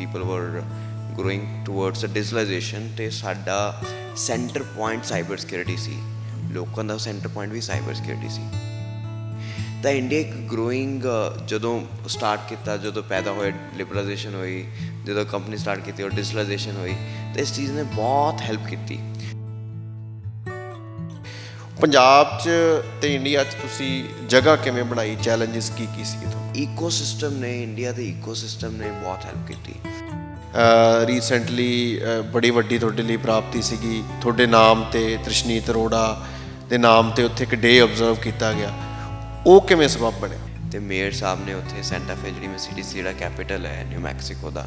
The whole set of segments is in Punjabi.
People were growing towards digitalization ਤੇ ਸਾਡਾ ਸੈਂਟਰ ਪੁਆਇੰਟ ਸਾਈਬਰ ਸਿਕਿਉਰਿਟੀ ਸੀ। ਲੋਕਾਂ ਦਾ ਸੈਂਟਰ ਪੁਆਇੰਟ ਵੀ ਸਾਈਬਰ ਸਿਕਿਉਰਿਟੀ ਸੀ। ਤਾਂ ਇੰਡੀਆ ਇੱਕ ਗਰੋਇੰਗ ਜਦੋਂ ਸਟਾਰਟ ਕੀਤਾ, ਜਦੋਂ ਪੈਦਾ ਹੋਇਆ ਲਿਬਰਲਾਈਜੇਸ਼ਨ ਹੋਈ, ਜਦੋਂ ਕੰਪਨੀ ਸਟਾਰਟ ਕੀਤੀ ਔਰ ਡਿਜੀਟਲਾਈਜੇਸ਼ਨ ਹੋਈ, ਤਾਂ ਇਸ ਚੀਜ਼ ਨੇ ਬਹੁਤ ਹੈਲਪ ਕੀਤੀ। ਪੰਜਾਬ 'ਚ ਤੇ ਇੰਡੀਆ 'ਚ ਤੁਸੀਂ ਜਗ੍ਹਾ ਕਿਵੇਂ ਬਣਾਈ? ਚੈਲੰਜਸ ਕੀ ਕੀ ਸੀ ਤੁਹਾਨੂੰ ਇਕੋਸਿਸਟਮ ਨੇ ਇੰਡੀਆ ਦੇ ਇਕੋਸਿਸਟਮ ਨੇ ਬਹੁਤ ਹੈਲਪ ਕੀਤੀ। ਰੀਸੈਂਟਲੀ ਬੜੀ ਵੱਡੀ ਤੁਹਾਡੇ ਲਈ ਪ੍ਰਾਪਤੀ ਸੀਗੀ। ਤੁਹਾਡੇ ਨਾਮ ਤੇ ਤ੍ਰਿਸ਼ਨੀਤ ਅਰੋੜਾ ਦੇ ਨਾਮ ਤੇ ਉੱਥੇ ਇੱਕ ਡੇ ਆਬਜ਼ਰਵ ਕੀਤਾ ਗਿਆ। ਉਹ ਕਿਵੇਂ ਸਬਬ ਬਣੇ ਤੇ ਮੇਅਰ ਸਾਹਿਬ ਨੇ ਉੱਥੇ ਸੈਂਟਾ ਫੇ ਜਿਹੜੀ ਮੈਂ ਸਿਟੀ ਸੀ ਜਿਹੜਾ ਕੈਪੀਟਲ ਹੈ ਨਿਊ ਮੈਕਸੀਕੋ ਦਾ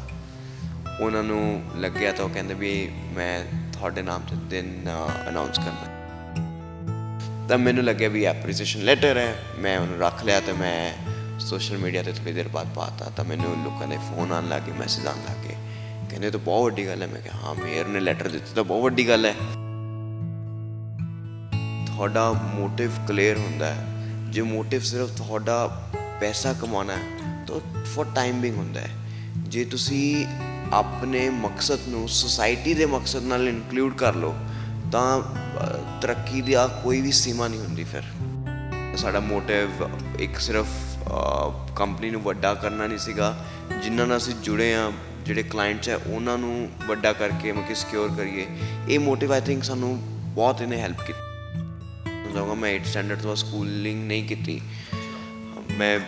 ਉਹਨਾਂ ਨੂੰ ਲੱਗਿਆ ਤਾਂ ਉਹ ਕਹਿੰਦੇ ਵੀ ਮੈਂ ਤੁਹਾਡੇ ਨਾਮ ਤੇ ਦਿਨ ਅਨਾਉਂਸ ਕਰਨਾ। ਤਾਂ ਮੈਨੂੰ ਲੱਗਿਆ ਵੀ ਐਪਰੀਸੀਏਸ਼ਨ ਲੈਟਰ ਹੈ। ਮੈਂ ਉਹਨੂੰ ਰੱਖ ਲਿਆ ਤੇ ਮੈਂ ਸੋਸ਼ਲ ਮੀਡੀਆ ਤੇ ਥੋੜੀ ਦੇਰ ਬਾਅਦ ਪਾਤਾ। ਤਾਂ ਮੈਨੂੰ ਲੋਕਾਂ ਦੇ ਫੋਨ ਆਉਣ ਲੱਗੇ ਮੈਸੇਜ ਆਉਣ ਲੱਗੇ ਕਹਿੰਦੇ, ਇਹ ਤਾਂ ਬਹੁਤ ਵੱਡੀ ਗੱਲ ਹੈ। ਮੈਂ ਕਿਹਾ, ਹਾਂ ਮੇਅਰ ਨੇ ਲੈਟਰ ਦਿੱਤਾ ਤਾਂ ਬਹੁਤ ਵੱਡੀ ਗੱਲ ਹੈ। ਤੁਹਾਡਾ ਮੋਟਿਵ ਕਲੀਅਰ ਹੁੰਦਾ ਹੈ। ਜੇ ਮੋਟਿਵ ਸਿਰਫ ਤੁਹਾਡਾ ਪੈਸਾ ਕਮਾਉਣਾ ਹੈ, ਤਾਂ ਫॉर ਟਾਈਮ ਬਿੰਗ ਹੁੰਦਾ ਹੈ। ਜੇ ਤੁਸੀਂ ਆਪਣੇ ਮਕਸਦ ਨੂੰ ਸੋਸਾਇਟੀ ਦੇ ਮਕਸਦ ਨਾਲ ਇਨਕਲੂਡ ਕਰ ਲਓ ਤਾਂ ਤਰੱਕੀ ਦੀ ਆ ਕੋਈ ਵੀ ਸੀਮਾ ਨਹੀਂ ਹੁੰਦੀ ਫਿਰ। ਸਾਡਾ ਮੋਟਿਵ ਇੱਕ ਸਿਰਫ ਕੰਪਨੀ ਨੂੰ ਵੱਡਾ ਕਰਨਾ ਨਹੀਂ ਸੀਗਾ। ਜਿਨ੍ਹਾਂ ਨਾਲ ਅਸੀਂ ਜੁੜੇ ਆ ਜਿਹੜੇ ਕਲਾਇੰਟਸ ਹੈ ਉਹਨਾਂ ਨੂੰ ਵੱਡਾ ਕਰਕੇ ਮਤਲਬ ਸਿਕਿਉਰ ਕਰੀਏ। ਇਹ ਮੋਟਿਵ ਆਈ ਥਿੰਕ ਸਾਨੂੰ ਬਹੁਤ ਇਹਨੇ ਹੈਲਪ ਕੀਤੀ। ਜਾਊਂਗਾ ਮੈਂ 8 ਸਟੈਂਡਰਡ ਤੋਂ ਸਕੂਲਿੰਗ ਨਹੀਂ ਕੀਤੀ। ਮੈਂ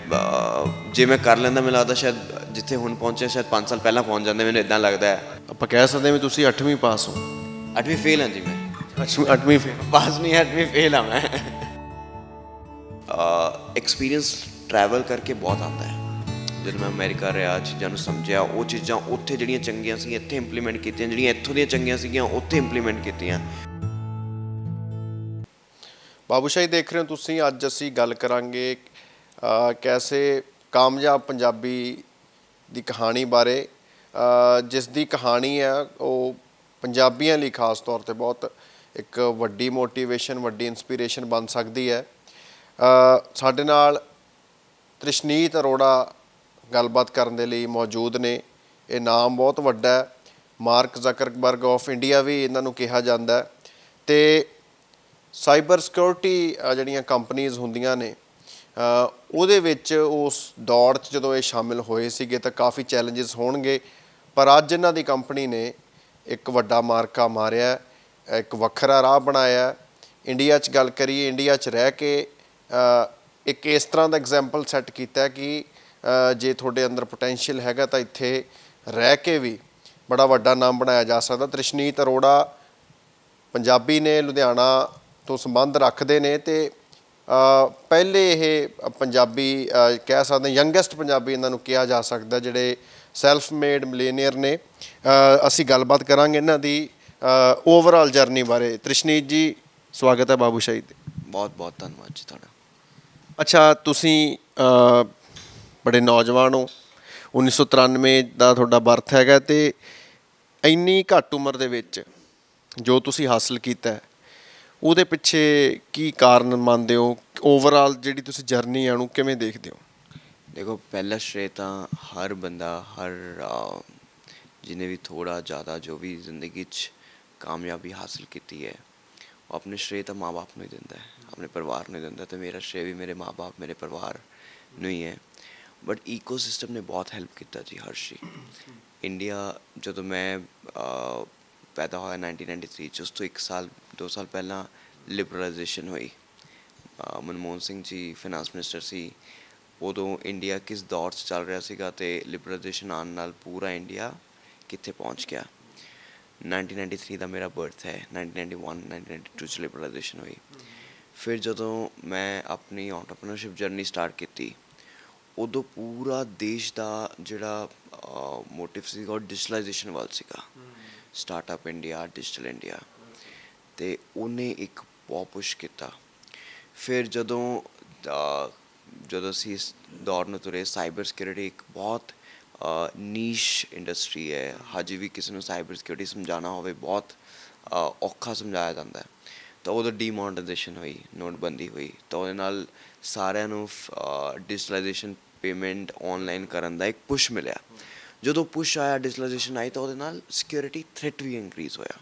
ਜੇ ਮੈਂ ਕਰ ਲੈਂਦਾ ਮੈਨੂੰ ਲੱਗਦਾ ਸ਼ਾਇਦ ਜਿੱਥੇ ਹੁਣ ਪਹੁੰਚਿਆ ਸ਼ਾਇਦ 5 ਸਾਲ ਪਹਿਲਾਂ ਪਹੁੰਚ ਜਾਂਦੇ ਮੈਨੂੰ ਇਦਾਂ ਲੱਗਦਾ ਹੈ। ਆਪਾਂ ਕਹਿ ਸਕਦੇ ਹਾਂ ਵੀ ਤੁਸੀਂ 8ਵੀਂ ਪਾਸ ਹੋ। 8ਵੀਂ ਫੇਲ ਹਾਂ ਜੀ ਮੈਂ। 8ਵੀਂ 8ਵੀਂ ਫਿਰ ਪਾਸ ਨਹੀਂ 8ਵੀਂ ਫੇਲ ਹਾਂ ਮੈਂ। ਐਕਸਪੀਰੀਅੰਸ ਟਰੈਵਲ ਕਰਕੇ ਬਹੁਤ ਆਉਂਦਾ ਹੈ। ਜਦੋਂ ਮੈਂ ਅਮਰੀਕਾ ਰਿਹਾ ਚੀਜ਼ਾਂ ਨੂੰ ਸਮਝਿਆ ਉਹ ਚੀਜ਼ਾਂ ਉੱਥੇ ਜਿਹੜੀਆਂ ਚੰਗੀਆਂ ਸੀ ਇੱਥੇ ਇੰਪਲੀਮੈਂਟ ਕੀਤੀਆਂ ਜਿਹੜੀਆਂ ਇੱਥੋਂ ਦੀਆਂ ਚੰਗੀਆਂ ਸੀਗੀਆਂ ਉੱਥੇ ਇੰਪਲੀਮੈਂਟ ਕੀਤੀਆਂ। ਬਾਬੂ ਸ਼ਾਹੀ ਦੇਖ ਰਹੇ ਹੋ ਤੁਸੀਂ ਅੱਜ ਅਸੀਂ ਗੱਲ ਕਰਾਂਗੇ ਅ, ਕੈਸੇ ਕਾਮਯਾਬ ਪੰਜਾਬੀ ਦੀ ਕਹਾਣੀ ਬਾਰੇ। ਜਿਸ ਦੀ ਕਹਾਣੀ ਹੈ ਉਹ ਪੰਜਾਬੀਆਂ ਲਈ ਖਾਸ ਤੌਰ ਤੇ ਬਹੁਤ ਇੱਕ ਵੱਡੀ ਮੋਟੀਵੇਸ਼ਨ ਵੱਡੀ ਇਨਸਪੀਰੇਸ਼ਨ ਬਣ ਸਕਦੀ ਹੈ। ਸਾਡੇ ਨਾਲ ਤ੍ਰਿਸ਼ਨੀਤ ਅਰੋੜਾ ਗੱਲਬਾਤ ਕਰਨ ਦੇ ਲਈ ਮੌਜੂਦ ਨੇ। ਇਹ ਨਾਮ ਬਹੁਤ ਵੱਡਾ ਹੈ। ਮਾਰਕ ਜ਼ਕਰਬਰਗ ਆਫ ਇੰਡੀਆ ਵੀ ਇਹਨਾਂ ਨੂੰ ਕਿਹਾ ਜਾਂਦਾ ਹੈ। ਤੇ ਸਾਈਬਰ ਸਿਕਿਉਰਿਟੀ ਜਿਹੜੀਆਂ ਕੰਪਨੀਆਂ ਹੁੰਦੀਆਂ ਨੇ ਉਹਦੇ ਵਿੱਚ ਉਸ ਦੌੜ 'ਚ ਜਦੋਂ ਇਹ ਸ਼ਾਮਿਲ ਹੋਏ ਸੀਗੇ ਤਾਂ ਕਾਫੀ ਚੈਲੰਜਸ ਹੋਣਗੇ। ਪਰ ਅੱਜ ਇਹਨਾਂ ਦੀ ਕੰਪਨੀ ਨੇ ਇੱਕ ਵੱਡਾ ਮਾਰਕਾ ਮਾਰਿਆ ਇੱਕ ਵੱਖਰਾ ਰਾਹ ਬਣਾਇਆ ਇੰਡੀਆ 'ਚ ਗੱਲ ਕਰੀਏ ਇੰਡੀਆ 'ਚ ਰਹਿ ਕੇ ਇੱਕ ਇਸ ਤਰ੍ਹਾਂ ਦਾ ਐਗਜ਼ਾਮਪਲ ਸੈੱਟ ਕੀਤਾ ਕਿ ਜੇ ਤੁਹਾਡੇ ਅੰਦਰ ਪੋਟੈਂਸ਼ੀਅਲ ਹੈਗਾ ਤਾਂ ਇੱਥੇ ਰਹਿ ਕੇ ਵੀ ਬੜਾ ਵੱਡਾ ਨਾਮ ਬਣਾਇਆ ਜਾ ਸਕਦਾ। ਤ੍ਰਿਸ਼ਨੀਤ ਅਰੋੜਾ ਪੰਜਾਬੀ ਨੇ ਲੁਧਿਆਣਾ ਤੋਂ ਸੰਬੰਧ ਰੱਖਦੇ ਨੇ ਤੇ ਪਹਿਲੇ ਇਹ ਪੰਜਾਬੀ ਕਹਿ ਸਕਦੇ ਯੰਗੈਸਟ ਪੰਜਾਬੀ ਇਹਨਾਂ ਨੂੰ ਕਿਹਾ ਜਾ ਸਕਦਾ, ਜਿਹੜੇ ਸੈਲਫ ਮੇਡ ਮਿਲੇਨੀਅਰ ਨੇ ਅਸੀਂ ਗੱਲਬਾਤ ਕਰਾਂਗੇ ਇਹਨਾਂ ਦੀ ਓਵਰਆਲ ਜਰਨੀ ਬਾਰੇ। ਤ੍ਰਿਸ਼ਨੀਤ ਜੀ ਸਵਾਗਤ ਹੈ ਬਾਬੂ ਸ਼ਾਹੀ ਤੇ। ਬਹੁਤ ਬਹੁਤ ਧੰਨਵਾਦ ਜੀ ਤੁਹਾਡਾ। ਅੱਛਾ ਤੁਸੀਂ ਅ, ਬੜੇ ਨੌਜਵਾਨ ਹੋ। 1993 ਦਾ ਤੁਹਾਡਾ ਬਰਥ ਹੈਗਾ ਤੇ ਇੰਨੀ ਘੱਟ ਉਮਰ ਦੇ ਵਿੱਚ ਜੋ ਤੁਸੀਂ ਹਾਸਲ ਕੀਤਾ ਉਹਦੇ ਪਿੱਛੇ ਕੀ ਕਾਰਨ ਮੰਨਦੇ ਹੋ? ਓਵਰਆਲ ਜਿਹੜੀ ਤੁਸੀਂ ਜਰਨੀ ਆ ਉਹਨੂੰ ਕਿਵੇਂ ਦੇਖਦੇ ਹੋ? ਦੇਖੋ ਪਹਿਲਾ ਸ਼੍ਰੇ ਤਾਂ ਹਰ ਬੰਦਾ ਹਰ ਜਿਹਨੇ ਵੀ ਥੋੜਾ ਜ਼ਿਆਦਾ ਜੋ ਵੀ ਜ਼ਿੰਦਗੀ 'ਚ ਕਾਮਯਾਬੀ ਹਾਸਲ ਕੀਤੀ ਹੈ ਉਹ ਆਪਣੇ ਸ਼੍ਰੇ ਤਾਂ ਮਾਪੇ ਨੂੰ ਹੀ ਦਿੰਦਾ ਹੈ ਆਪਣੇ ਪਰਿਵਾਰ ਨੂੰ ਹੀ ਦਿੰਦਾ ਤੇ ਮੇਰਾ ਸ਼੍ਰੇ ਵੀ ਮੇਰੇ ਮਾਪੇ ਮੇਰੇ ਪਰਿਵਾਰ ਨੂੰ ਹੀ ਹੈ ਬਟ ਈਕੋਸਿਸਟਮ ਨੇ ਬਹੁਤ ਹੈਲਪ ਕੀਤਾ ਜੀ ਹਰਸ਼ੀ ਇੰਡੀਆ ਜਦੋਂ ਮੈਂ ਪੈਦਾ ਹੋਇਆ 1993 ਚ ਉਸ ਤੋਂ 1 ਸਾਲ 2 ਸਾਲ ਪਹਿਲਾਂ ਲਿਬਰਲਾਈਜੇਸ਼ਨ ਹੋਈ ਮਨਮੋਹਨ ਸਿੰਘ ਜੀ ਫਾਈਨਾਂਸ ਮਿਨਿਸਟਰ ਸੀ ਉਦੋਂ ਇੰਡੀਆ ਕਿਸ ਦੌਰ 'ਚ ਚੱਲ ਰਿਹਾ ਸੀਗਾ ਤੇ ਲਿਬਰਲਾਈਜੇਸ਼ਨ ਆਉਣ ਨਾਲ ਪੂਰਾ ਇੰਡੀਆ ਕਿੱਥੇ ਪਹੁੰਚ ਗਿਆ 1993 ਦਾ ਮੇਰਾ ਬਰਥ ਹੈ 1991 1992 ਚ ਲਿਬਰਲਾਈਜੇਸ਼ਨ ਹੋਈ। ਫਿਰ ਜਦੋਂ ਮੈਂ ਆਪਣੀ ਐਂਟਰਪ੍ਰੀਨਰਸ਼ਿਪ ਜਰਨੀ ਸਟਾਰਟ ਕੀਤੀ, ਉਦੋਂ ਪੂਰਾ ਦੇਸ਼ ਦਾ ਜਿਹੜਾ ਮੋਟਿਵ ਸੀਗਾ ਉਹ ਡਿਜੀਟਲਾਈਜੇਸ਼ਨ ਵੱਲ ਸੀਗਾ। ਸਟਾਰਟਅਪ ਇੰਡੀਆ ਡਿਜੀਟਲ ਇੰਡੀਆ ਤੇ ਉਹਨੇ ਇੱਕ ਬਹੁਤ ਪੁਸ਼ ਕੀਤਾ। ਫਿਰ ਜਦੋਂ ਜਦੋਂ ਅਸੀਂ ਇਸ ਦੌਰ ਨੂੰ ਤੁਰੇ ਸਾਈਬਰ ਸਿਕਿਉਰਿਟੀ ਇੱਕ ਬਹੁਤ ਨੀਸ਼ ਇੰਡਸਟਰੀ ਹੈ। ਹਜੇ ਵੀ ਕਿਸੇ ਨੂੰ ਸਾਈਬਰ ਸਿਕਿਉਰਿਟੀ ਸਮਝਾਉਣਾ ਹੋਵੇ, ਬਹੁਤ ਔਖਾ ਸਮਝਾਇਆ ਜਾਂਦਾ ਹੈ। ਤਾਂ ਉਦੋਂ ਡੀਮੋਨਟਾਈਜੇਸ਼ਨ ਹੋਈ, ਨੋਟਬੰਦੀ ਹੋਈ। ਤਾਂ ਉਹਦੇ ਨਾਲ ਸਾਰਿਆਂ ਨੂੰ ਡਿਜੀਟਲਾਈਜੇਸ਼ਨ ਪੇਮੈਂਟ ਆਨਲਾਈਨ ਕਰਨ ਦਾ ਇੱਕ ਪੁਸ਼ ਮਿਲਿਆ। ਜਦੋਂ ਪੁਸ਼ ਆਇਆ ਡਿਜੀਟਲਾਈਜੇਸ਼ਨ ਆਈ, ਤਾਂ ਉਹਦੇ ਨਾਲ ਸਿਕਿਉਰਿਟੀ ਥ੍ਰੈਟ ਵੀ ਇਨਕਰੀਜ਼ ਹੋਇਆ।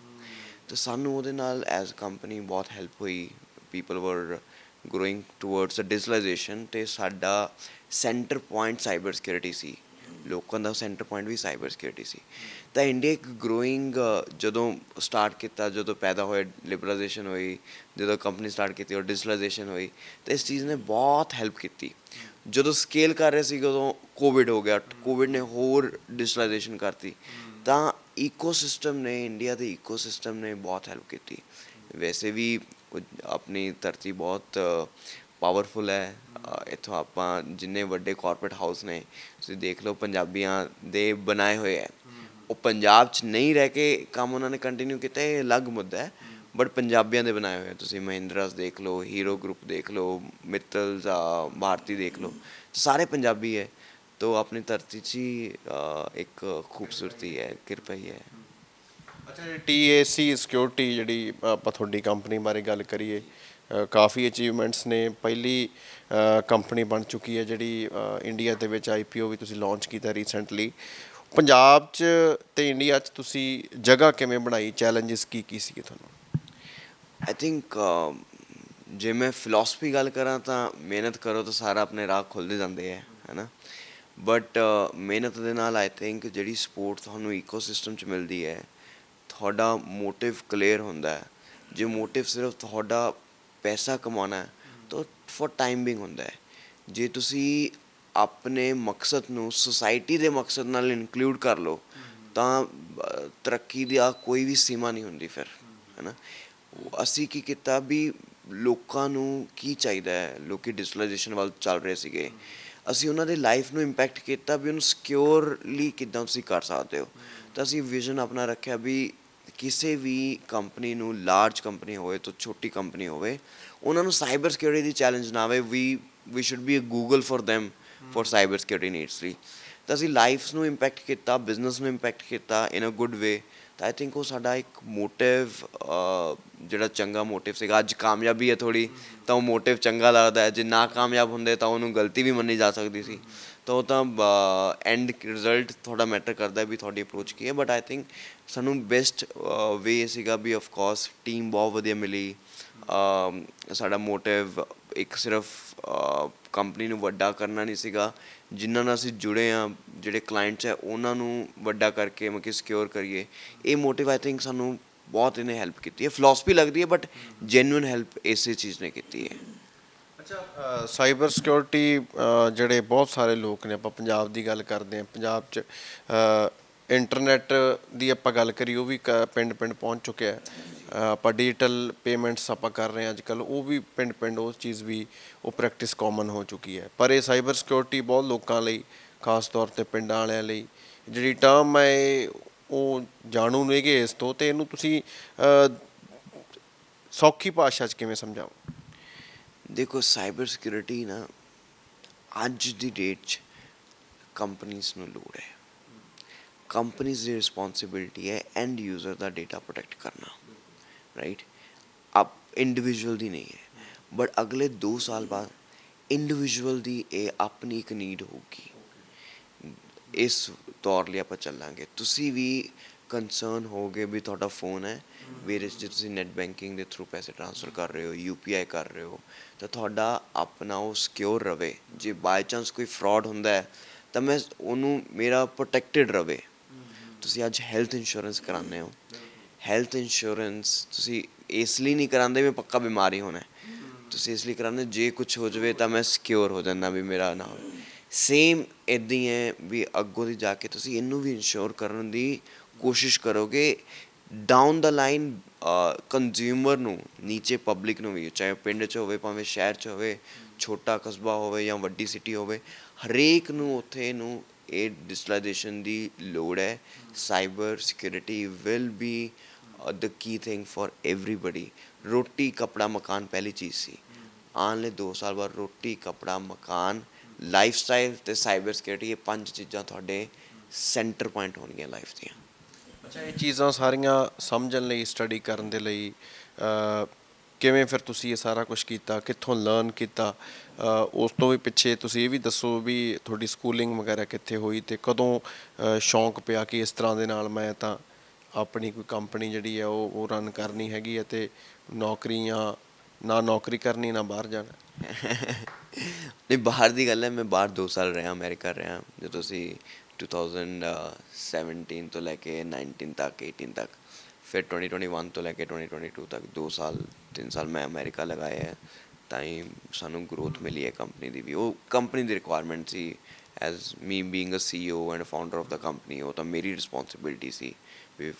ਤਾਂ ਸਾਨੂੰ ਉਹਦੇ ਨਾਲ ਐਜ਼ ਕੰਪਨੀ ਬਹੁਤ ਹੈਲਪ ਹੋਈ। People were growing towards digitalization ਤੇ ਸਾਡਾ ਸੈਂਟਰ ਪੁਆਇੰਟ ਸਾਈਬਰ ਸਿਕਿਉਰਿਟੀ ਸੀ। ਲੋਕਾਂ ਦਾ ਸੈਂਟਰ ਪੁਆਇੰਟ ਵੀ ਸਾਈਬਰ ਸਿਕਿਉਰਿਟੀ ਸੀ। ਤਾਂ ਇੰਡੀਆ ਇੱਕ ਗਰੋਇੰਗ ਜਦੋਂ ਸਟਾਰਟ ਕੀਤਾ, ਜਦੋਂ ਪੈਦਾ ਹੋਇਆ ਲਿਬਰਲਾਈਜੇਸ਼ਨ ਹੋਈ, ਜਦੋਂ ਕੰਪਨੀ ਸਟਾਰਟ ਕੀਤੀ ਔਰ ਡਿਜੀਟਲਾਈਜੇਸ਼ਨ ਹੋਈ, ਤਾਂ ਇਸ ਚੀਜ਼ ਨੇ ਬਹੁਤ ਹੈਲਪ ਕੀਤੀ। ਜਦੋਂ ਸਕੇਲ ਕਰ ਰਹੇ ਸੀ, ਉਦੋਂ ਕੋਵਿਡ ਹੋ ਗਿਆ ਕੋਵਿਡ ਨੇ ਹੋਰ ਡਿਜੀਟਲਾਈਜੇਸ਼ਨ ਕਰਤੀ। ਤਾਂ ਇਕੋਸਿਸਟਮ ਨੇ ਇੰਡੀਆ ਦੇ ਇਕੋਸਿਸਟਮ ਨੇ ਬਹੁਤ ਹੈਲਪ ਕੀਤੀ। ਵੈਸੇ ਵੀ, ਉਹ ਆਪਣੀ ਧਰਤੀ ਬਹੁਤ ਪਾਵਰਫੁਲ ਹੈ। ਇੱਥੋਂ ਆਪਾਂ ਜਿੰਨੇ ਵੱਡੇ ਕਾਰਪੋਰੇਟ ਹਾਊਸ ਨੇ ਤੁਸੀਂ ਦੇਖ ਲਓ ਪੰਜਾਬੀਆਂ ਦੇ ਬਣਾਏ ਹੋਏ ਹੈ। ਉਹ ਪੰਜਾਬ 'ਚ ਨਹੀਂ ਰਹਿ ਕੇ ਕੰਮ ਉਹਨਾਂ ਨੇ ਕੰਟੀਨਿਊ ਕੀਤਾ ਇਹ ਅਲੱਗ ਮੁੱਦਾ ਹੈ। ਬਟ ਪੰਜਾਬੀਆਂ ਦੇ ਬਣਾਏ ਹੋਏ ਤੁਸੀਂ ਮਹਿੰਦਰਾਸ ਦੇਖ ਲਓ ਹੀਰੋ ਗਰੁੱਪ ਦੇਖ ਲਓ ਮਿੱਤਲ ਆ, ਭਾਰਤੀ ਦੇਖ ਲਓ ਸਾਰੇ ਪੰਜਾਬੀ ਹੈ। ਤੋ ਆਪਣੀ ਧਰਤੀ 'ਚ ਹੀ ਇੱਕ ਖੂਬਸੂਰਤੀ ਹੈ ਕਿਰਪਾ ਹੀ ਹੈ। ਅੱਛਾ ਟੀਏਸੀ ਸਿਕਿਉਰਿਟੀ ਜਿਹੜੀ ਆਪਾਂ ਤੁਹਾਡੀ ਕੰਪਨੀ ਬਾਰੇ ਗੱਲ ਕਰੀਏ ਕਾਫੀ ਅਚੀਵਮੈਂਟਸ ਨੇ। ਪਹਿਲੀ ਕੰਪਨੀ ਬਣ ਚੁੱਕੀ ਹੈ ਜਿਹੜੀ ਇੰਡੀਆ ਦੇ ਵਿੱਚ ਆਈਪੀਓ ਵੀ ਤੁਸੀਂ ਲਾਂਚ ਕੀਤਾ ਰੀਸੈਂਟਲੀ ਪੰਜਾਬ 'ਚ ਤੇ ਇੰਡੀਆ 'ਚ ਤੁਸੀਂ ਜਗ੍ਹਾ ਕਿਵੇਂ ਬਣਾਈ? ਚੈਲੰਜਸ ਕੀ ਕੀ ਸੀਗੇ ਤੁਹਾਨੂੰ? ਆਈ ਥਿੰਕ um, ਜੇ ਮੈਂ ਫਿਲਾਸਫੀ ਗੱਲ ਕਰਾਂ ਤਾਂ ਮਿਹਨਤ ਕਰੋ ਤਾਂ ਸਾਰਾ ਆਪਣੇ ਰਾਹ ਖੁੱਲਦੇ ਜਾਂਦੇ ਹੈ ਹੈਨਾ ਬਟ ਮਿਹਨਤ ਦੇ ਨਾਲ ਆਈ ਥਿੰਕ ਜਿਹੜੀ ਸਪੋਰਟ ਤੁਹਾਨੂੰ ਇਕੋਸਿਸਟਮ ਚ ਮਿਲਦੀ ਹੈ, ਤੁਹਾਡਾ ਮੋਟਿਵ ਕਲੀਅਰ ਹੁੰਦਾ ਹੈ। ਜੇ ਮੋਟਿਵ ਸਿਰਫ ਤੁਹਾਡਾ ਪੈਸਾ ਕਮਾਉਣਾ ਤਾਂ ਫॉर ਟਾਈਮ ਬਿੰਗ ਹੁੰਦਾ ਹੈ। ਜੇ ਤੁਸੀਂ ਆਪਣੇ ਮਕਸਦ ਨੂੰ ਸੁਸਾਇਟੀ ਦੇ ਮਕਸਦ ਨਾਲ ਇਨਕਲੂਡ ਕਰ ਲਓ, ਤਾਂ ਤਰੱਕੀ ਦੀ ਆ ਕੋਈ ਵੀ ਸੀਮਾ ਨਹੀਂ ਹੁੰਦੀ ਫਿਰ, ਹੈਨਾ? ਉਹ ਅਸੀਂ ਕੀ ਕੀਤਾ ਵੀ ਲੋਕਾਂ ਨੂੰ ਕੀ ਚਾਹੀਦਾ ਹੈ? ਲੋਕੀ ਡਿਜੀਟਲਾਈਜੇਸ਼ਨ ਵੱਲ ਚੱਲ ਰਹੇ ਸੀਗੇ। ਅਸੀਂ ਉਹਨਾਂ ਦੇ ਲਾਈਫ ਨੂੰ ਇੰਪੈਕਟ ਕੀਤਾ ਵੀ ਉਹਨੂੰ ਸਿਕਿਉਰਲੀ ਕਿੱਦਾਂ ਤੁਸੀਂ ਕਰ ਸਕਦੇ ਹੋ। ਤਾਂ ਅਸੀਂ ਵਿਜ਼ਨ ਆਪਣਾ ਰੱਖਿਆ ਵੀ ਕਿਸੇ ਵੀ ਕੰਪਨੀ ਨੂੰ ਲਾਰਜ ਕੰਪਨੀ ਹੋਵੇ ਤੋਂ ਛੋਟੀ ਕੰਪਨੀ ਹੋਵੇ ਉਹਨਾਂ ਨੂੰ ਸਾਈਬਰ ਸਿਕਿਉਰਿਟੀ ਦੀ ਚੈਲੰਜ ਨਾ ਆਵੇ ਵੀ we should be a Google for them for cyber security needs ਲਈ। ਤਾਂ ਅਸੀਂ ਲਾਈਫਸ ਨੂੰ ਇੰਪੈਕਟ ਕੀਤਾ ਬਿਜ਼ਨਸ ਨੂੰ ਇੰਪੈਕਟ ਕੀਤਾ ਇਨ ਅ ਗੁੱਡ ਵੇ ਤਾਂ ਆਈ ਥਿੰਕ ਉਹ ਸਾਡਾ ਇੱਕ ਮੋਟਿਵ ਜਿਹੜਾ ਚੰਗਾ ਮੋਟਿਵ ਸੀਗਾ। ਅੱਜ ਕਾਮਯਾਬੀ ਹੈ ਥੋੜੀ ਤਾਂ ਉਹ ਮੋਟਿਵ ਚੰਗਾ ਲੱਗਦਾ ਹੈ। ਜੇ ਨਾ ਕਾਮਯਾਬ ਹੁੰਦੇ ਤਾਂ ਉਹਨੂੰ ਗਲਤੀ ਵੀ ਮੰਨੀ ਜਾ ਸਕਦੀ ਸੀ। ਤਾਂ ਉਹ ਤਾਂ ਐਂਡ ਰਿਜ਼ਲਟ ਥੋੜਾ ਮੈਟਰ ਕਰਦਾ ਵੀ ਤੁਹਾਡੀ ਅਪਰੋਚ ਕੀ ਹੈ ਬਟ ਆਈ ਥਿੰਕ ਸਾਨੂੰ ਬੈਸਟ ਵੇ ਸੀਗਾ ਵੀ ਆਫ ਕੋਰਸ ਟੀਮ ਬਹੁਤ ਵਧੀਆ ਮਿਲੀ। ਸਾਡਾ ਮੋਟਿਵ ਇੱਕ ਸਿਰਫ ਕੰਪਨੀ ਨੂੰ ਵੱਡਾ ਕਰਨਾ ਨਹੀਂ ਸੀਗਾ। ਜਿਨ੍ਹਾਂ ਨਾਲ ਅਸੀਂ ਜੁੜੇ ਆ ਜਿਹੜੇ ਕਲਾਇੰਟਸ ਹੈ, ਉਹਨਾਂ ਨੂੰ ਵੱਡਾ ਕਰਕੇ ਮਤਲਬ ਕਿ ਸਿਕਿਉਰ ਕਰੀਏ। ਇਹ ਮੋਟਿਵ ਆਈ ਥਿੰਕ ਸਾਨੂੰ ਬਹੁਤ ਇਹਨੇ ਹੈਲਪ ਕੀਤੀ ਹੈ। ਫਿਲਾਸਫੀ ਲੱਗਦੀ ਹੈ ਬਟ ਜੈਨੂਇਨ ਹੈਲਪ ਇਸੇ ਚੀਜ਼ ਨੇ ਕੀਤੀ ਹੈ। ਅੱਛਾ ਸਾਈਬਰ ਸਿਕਿਉਰਿਟੀ ਜਿਹੜੇ ਬਹੁਤ ਸਾਰੇ ਲੋਕ ਨੇ, ਆਪਾਂ ਪੰਜਾਬ ਦੀ ਗੱਲ ਕਰਦੇ ਹਾਂ, ਪੰਜਾਬ 'ਚ ਇੰਟਰਨੈਟ ਦੀ ਆਪਾਂ ਗੱਲ ਕਰੀ ਉਹ ਵੀ ਪਿੰਡ-ਪਿੰਡ ਪਹੁੰਚ ਚੁੱਕਿਆ ਹੈ। ਆਪਾਂ ਡਿਜੀਟਲ ਪੇਮੈਂਟਸ ਆਪਾਂ ਕਰ ਰਹੇ ਹਾਂ ਅੱਜਕੱਲ ਉਹ ਵੀ ਪਿੰਡ-ਪਿੰਡ ਉਹ ਚੀਜ਼ ਵੀ, ਉਹ ਪ੍ਰੈਕਟਿਸ ਕਾਮਨ ਹੋ ਚੁੱਕੀ ਹੈ। ਪਰ ਇਹ ਸਾਈਬਰ ਸਿਕਿਉਰਿਟੀ ਬਹੁਤ ਲੋਕਾਂ ਲਈ, ਖਾਸ ਤੌਰ ਤੇ ਪਿੰਡਾਂ ਵਾਲਿਆਂ ਲਈ, ਜਿਹੜੀ ਟਰਮ ਹੈ ਇਹ ਉਹ ਜਾਣੂ ਨੇਗੇ ਇਸ ਤੋਂ, ਤੇ ਇਹਨੂੰ ਤੁਸੀਂ ਸੌਖੀ ਭਾਸ਼ਾ 'ਚ ਕਿਵੇਂ ਸਮਝਾਓ? ਦੇਖੋ ਸਾਈਬਰ ਸਿਕਿਉਰਿਟੀ ਨਾ ਅੱਜ ਦੀ ਡੇਟ 'ਚ ਕੰਪਨੀਆਂ ਨੂੰ ਲੋੜ ਹੈ। ਕੰਪਨੀਆਂ ਦੀ ਰਿਸਪੌਂਸਿਬਿਲਟੀ ਹੈ ਐਂਡ ਯੂਜ਼ਰ ਦਾ ਡਾਟਾ ਪ੍ਰੋਟੈਕਟ ਕਰਨਾ ਰਾਈਟ ਆਪ ਇੰਡੀਵਿਜੂਅਲ ਦੀ ਨਹੀਂ ਹੈ। ਬਟ ਅਗਲੇ 2 ਸਾਲ ਬਾਅਦ ਇੰਡੀਵਿਜੂਅਲ ਦੀ ਇਹ ਆਪਣੀ ਇੱਕ ਨੀਡ ਹੋਊਗੀ। ਇਸ ਤੌਰ ਲਈ ਆਪਾਂ ਚੱਲਾਂਗੇ। ਤੁਸੀਂ ਵੀ ਕੰਸਰਨ ਹੋਗੇ ਵੀ ਤੁਹਾਡਾ ਫੋਨ ਹੈ ਵੀਰੇ ਜੇ ਤੁਸੀਂ ਨੈਟ ਬੈਂਕਿੰਗ ਦੇ ਥਰੂ ਪੈਸੇ ਟ੍ਰਾਂਸਫਰ ਕਰ ਰਹੇ ਹੋ ਯੂਪੀਆਈ ਕਰ ਰਹੇ ਹੋ, ਤਾਂ ਤੁਹਾਡਾ ਆਪਣਾ ਉਹ ਸਿਕਿਉਰ ਰਵੇ। ਜੇ ਬਾਈ ਚਾਂਸ ਕੋਈ ਫਰਾਡ ਹੁੰਦਾ ਹੈ, ਤਾਂ ਮੈਂ ਉਹਨੂੰ ਮੇਰਾ ਪ੍ਰੋਟੈਕਟਿਡ ਰਵੇ। ਤੁਸੀਂ ਅੱਜ ਹੈਲਥ ਇੰਸ਼ੋਰੈਂਸ ਕਰਾਉਂਦੇ ਹੋ। ਹੈਲਥ ਇੰਸ਼ੋਰੈਂਸ ਤੁਸੀਂ ਇਸ ਲਈ ਨਹੀਂ ਕਰਾਉਂਦੇ ਵੀ ਪੱਕਾ ਬਿਮਾਰੀ ਹੋਣਾ ਤੁਸੀਂ ਇਸ ਲਈ ਕਰਾਉਂਦੇ, ਜੇ ਕੁਝ ਹੋ ਜਾਵੇ ਤਾਂ ਮੈਂ ਸਿਕਿਉਰ ਹੋ ਜਾਂਦਾ ਵੀ ਮੇਰਾ ਨਾ ਹੋਵੇ ਸੇਮ ਇਦਾਂ ਹੀ ਹੈ ਵੀ ਅੱਗੋਂ ਦੀ ਜਾ ਕੇ ਤੁਸੀਂ ਇਹਨੂੰ ਵੀ ਇੰਸ਼ੋਰ ਕਰਨ ਦੀ ਕੋਸ਼ਿਸ਼ ਕਰੋਗੇ ਡਾਊਨ ਦਾ ਲਾਈਨ ਕੰਜ਼ਿਊਮਰ ਨੂੰ, ਨੀਚੇ ਪਬਲਿਕ ਨੂੰ ਵੀ, ਚਾਹੇ ਪਿੰਡ 'ਚ ਹੋਵੇ, ਭਾਵੇਂ ਸ਼ਹਿਰ 'ਚ ਹੋਵੇ, ਛੋਟਾ ਕਸਬਾ ਹੋਵੇ ਜਾਂ ਵੱਡੀ ਸਿਟੀ ਹੋਵੇ, ਹਰੇਕ ਨੂੰ ਉੱਥੇ ਨੂੰ ਇਹ ਡਿਜੀਟਲਾਈਜੇਸ਼ਨ ਦੀ ਲੋੜ ਹੈ। Cyber security will be the key thing for everybody ਰੋਟੀ, ਕਪੜਾ, ਮਕਾਨ, ਪਹਿਲੀ ਚੀਜ਼ ਸੀ। ਆਉਣ ਵਾਲੇ 2 ਸਾਲ ਬਾਅਦ ਰੋਟੀ, ਕਪੜਾ, ਮਕਾਨ ਲਾਈਫ ਸਟਾਈਲ ਤੇ ਸਾਈਬਰ ਸਿਕਿਉਰਿਟੀ ਇਹ ਪੰਜ ਚੀਜ਼ਾਂ ਤੁਹਾਡੇ ਸੈਂਟਰ ਪੁਆਇੰਟ ਹੋਣਗੀਆਂ ਲਾਈਫ ਦੀਆਂ। ਅੱਛਾ, ਇਹ ਚੀਜ਼ਾਂ ਸਾਰੀਆਂ ਸਮਝਣ ਲਈ ਸਟੱਡੀ ਕਰਨ ਦੇ ਲਈ ਕਿਵੇਂ ਫਿਰ ਤੁਸੀਂ ਇਹ ਸਾਰਾ ਕੁਝ ਕੀਤਾ, ਕਿੱਥੋਂ ਲਰਨ ਕੀਤਾ ਉਸ ਤੋਂ ਵੀ ਪਿੱਛੇ ਤੁਸੀਂ ਇਹ ਵੀ ਦੱਸੋ ਵੀ ਤੁਹਾਡੀ ਸਕੂਲਿੰਗ ਵਗੈਰਾ ਕਿੱਥੇ ਹੋਈ ਤੇ ਕਦੋਂ ਸ਼ੌਂਕ ਪਿਆ ਕਿ ਇਸ ਤਰ੍ਹਾਂ ਦੇ ਨਾਲ ਮੈਂ ਤਾਂ ਆਪਣੀ ਕੋਈ ਕੰਪਨੀ ਜਿਹੜੀ ਹੈ ਉਹ ਉਹ ਰਨ ਕਰਨੀ ਹੈਗੀ ਹੈ ਤੇ ਨੌਕਰੀਆਂ, ਨਾ ਨੌਕਰੀ ਕਰਨੀ, ਨਾ ਬਾਹਰ ਜਾਣਾ? ਨਹੀਂ, ਬਾਹਰ ਦੀ ਗੱਲ ਹੈ, ਮੈਂ ਬਾਹਰ 2 ਸਾਲ ਰਿਹਾ, ਅਮਰੀਕਾ ਰਿਹਾ, ਜਦੋਂ ਅਸੀਂ 2017 ਤੋਂ ਲੈ ਕੇ 19 ਤੱਕ 18 ਤੱਕ, ਫਿਰ 2021 ਤੋਂ ਲੈ ਕੇ 2022 ਤੱਕ 2 ਸਾਲ 3 ਸਾਲ ਮੈਂ ਅਮਰੀਕਾ ਲਗਾਇਆ ਹੈ ਤਾਂ ਹੀ ਸਾਨੂੰ ਗਰੋਥ ਮਿਲੀ ਹੈ ਕੰਪਨੀ ਦੀ ਵੀ। ਉਹ ਕੰਪਨੀ ਦੀ requirement C as me being a CEO and founder of the company ਉਹ ਤਾਂ ਮੇਰੀ ਰਿਸਪੌਂਸਿਬਿਲਟੀ ਸੀ, ਵੀ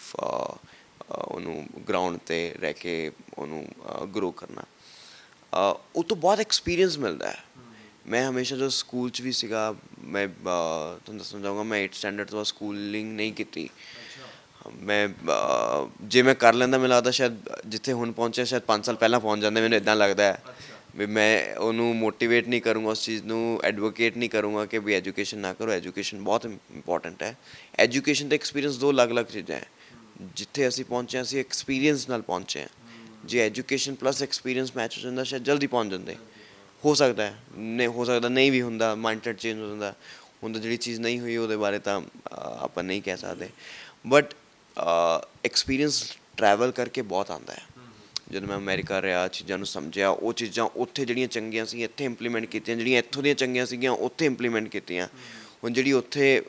ਉਹਨੂੰ ਗਰਾਊਂਡ ਤੇ ਰਹਿ ਕੇ ਉਹਨੂੰ ਗਰੋ ਕਰਨਾ। ਉਹ ਤੋਂ ਬਹੁਤ ਐਕਸਪੀਰੀਅੰਸ ਮਿਲਦਾ ਹੈ। ਮੈਂ ਹਮੇਸ਼ਾ ਜੋ ਸਕੂਲ 'ਚ ਵੀ ਸੀਗਾ ਮੈਂ ਤੁਹਾਨੂੰ ਦੱਸਣਾ ਚਾਹੂੰਗਾ ਮੈਂ 8th ਸਟੈਂਡਰਡ ਤੋਂ ਸਕੂਲਿੰਗ ਨਹੀਂ ਕੀਤੀ ਮੈਂ ਜੇ ਮੈਂ ਕਰ ਲੈਂਦਾ ਮੈਨੂੰ ਲੱਗਦਾ ਸ਼ਾਇਦ ਜਿੱਥੇ ਹੁਣ ਪਹੁੰਚਿਆ ਸ਼ਾਇਦ 5 ਸਾਲ ਪਹਿਲਾਂ ਪਹੁੰਚ ਜਾਂਦੇ ਮੈਨੂੰ ਇਦਾਂ ਲੱਗਦਾ ਹੈ ਵੀ ਮੈਂ ਉਹਨੂੰ ਮੋਟੀਵੇਟ ਨਹੀਂ ਕਰੂੰਗਾ ਉਸ ਚੀਜ਼ ਨੂੰ ਐਡਵੋਕੇਟ ਨਹੀਂ ਕਰੂੰਗਾ ਕਿ ਵੀ ਐਜੂਕੇਸ਼ਨ ਨਾ ਕਰੋ ਐਜੂਕੇਸ਼ਨ ਬਹੁਤ ਇੰਪੋਰਟੈਂਟ ਹੈ ਐਜੂਕੇਸ਼ਨ ਤੇ ਐਕਸਪੀਰੀਅੰਸ ਦੋ ਅਲੱਗ-ਅਲੱਗ ਚੀਜ਼ਾਂ ਹੈ ਜਿੱਥੇ ਅਸੀਂ ਪਹੁੰਚੇ ਅਸੀਂ ਐਕਸਪੀਰੀਅੰਸ ਨਾਲ ਪਹੁੰਚੇ ਹਾਂ ਜੇ ਐਜੂਕੇਸ਼ਨ ਪਲੱਸ ਐਕਸਪੀਰੀਅੰਸ ਮੈਚ ਹੋ ਜਾਂਦਾ ਸ਼ਾਇਦ ਜਲਦੀ ਪਹੁੰਚ ਜਾਂਦੇ ਹੋ ਸਕਦਾ ਹੈ। ਨਹੀਂ, ਹੋ ਸਕਦਾ ਨਹੀਂ ਵੀ ਹੁੰਦਾ ਮਾਈਂਡਸੈਟ ਚੇਂਜ ਹੋ ਜਾਂਦਾ। ਹੁੰਦਾ ਜਿਹੜੀ ਚੀਜ਼ ਨਹੀਂ ਹੋਈ ਉਹਦੇ ਬਾਰੇ ਤਾਂ ਆਪਾਂ ਨਹੀਂ ਕਹਿ ਸਕਦੇ। ਬਟ ਐਕਸਪੀਰੀਅੰਸ ਟਰੈਵਲ ਕਰਕੇ ਬਹੁਤ ਆਉਂਦਾ ਹੈ। ਜਦੋਂ ਮੈਂ ਅਮਰੀਕਾ ਰਿਹਾ, ਚੀਜ਼ਾਂ ਨੂੰ ਸਮਝਿਆ, ਉਹ ਚੀਜ਼ਾਂ ਉੱਥੇ ਜਿਹੜੀਆਂ ਚੰਗੀਆਂ ਸੀ, ਇੱਥੇ ਇੰਪਲੀਮੈਂਟ ਕੀਤੀਆਂ, ਜਿਹੜੀਆਂ ਇੱਥੋਂ ਦੀਆਂ ਚੰਗੀਆਂ ਸੀਗੀਆਂ, ਉੱਥੇ ਇੰਪਲੀਮੈਂਟ ਕੀਤੀਆਂ। ਹੁਣ ਜਿਹੜੀ ਉੱਥੇ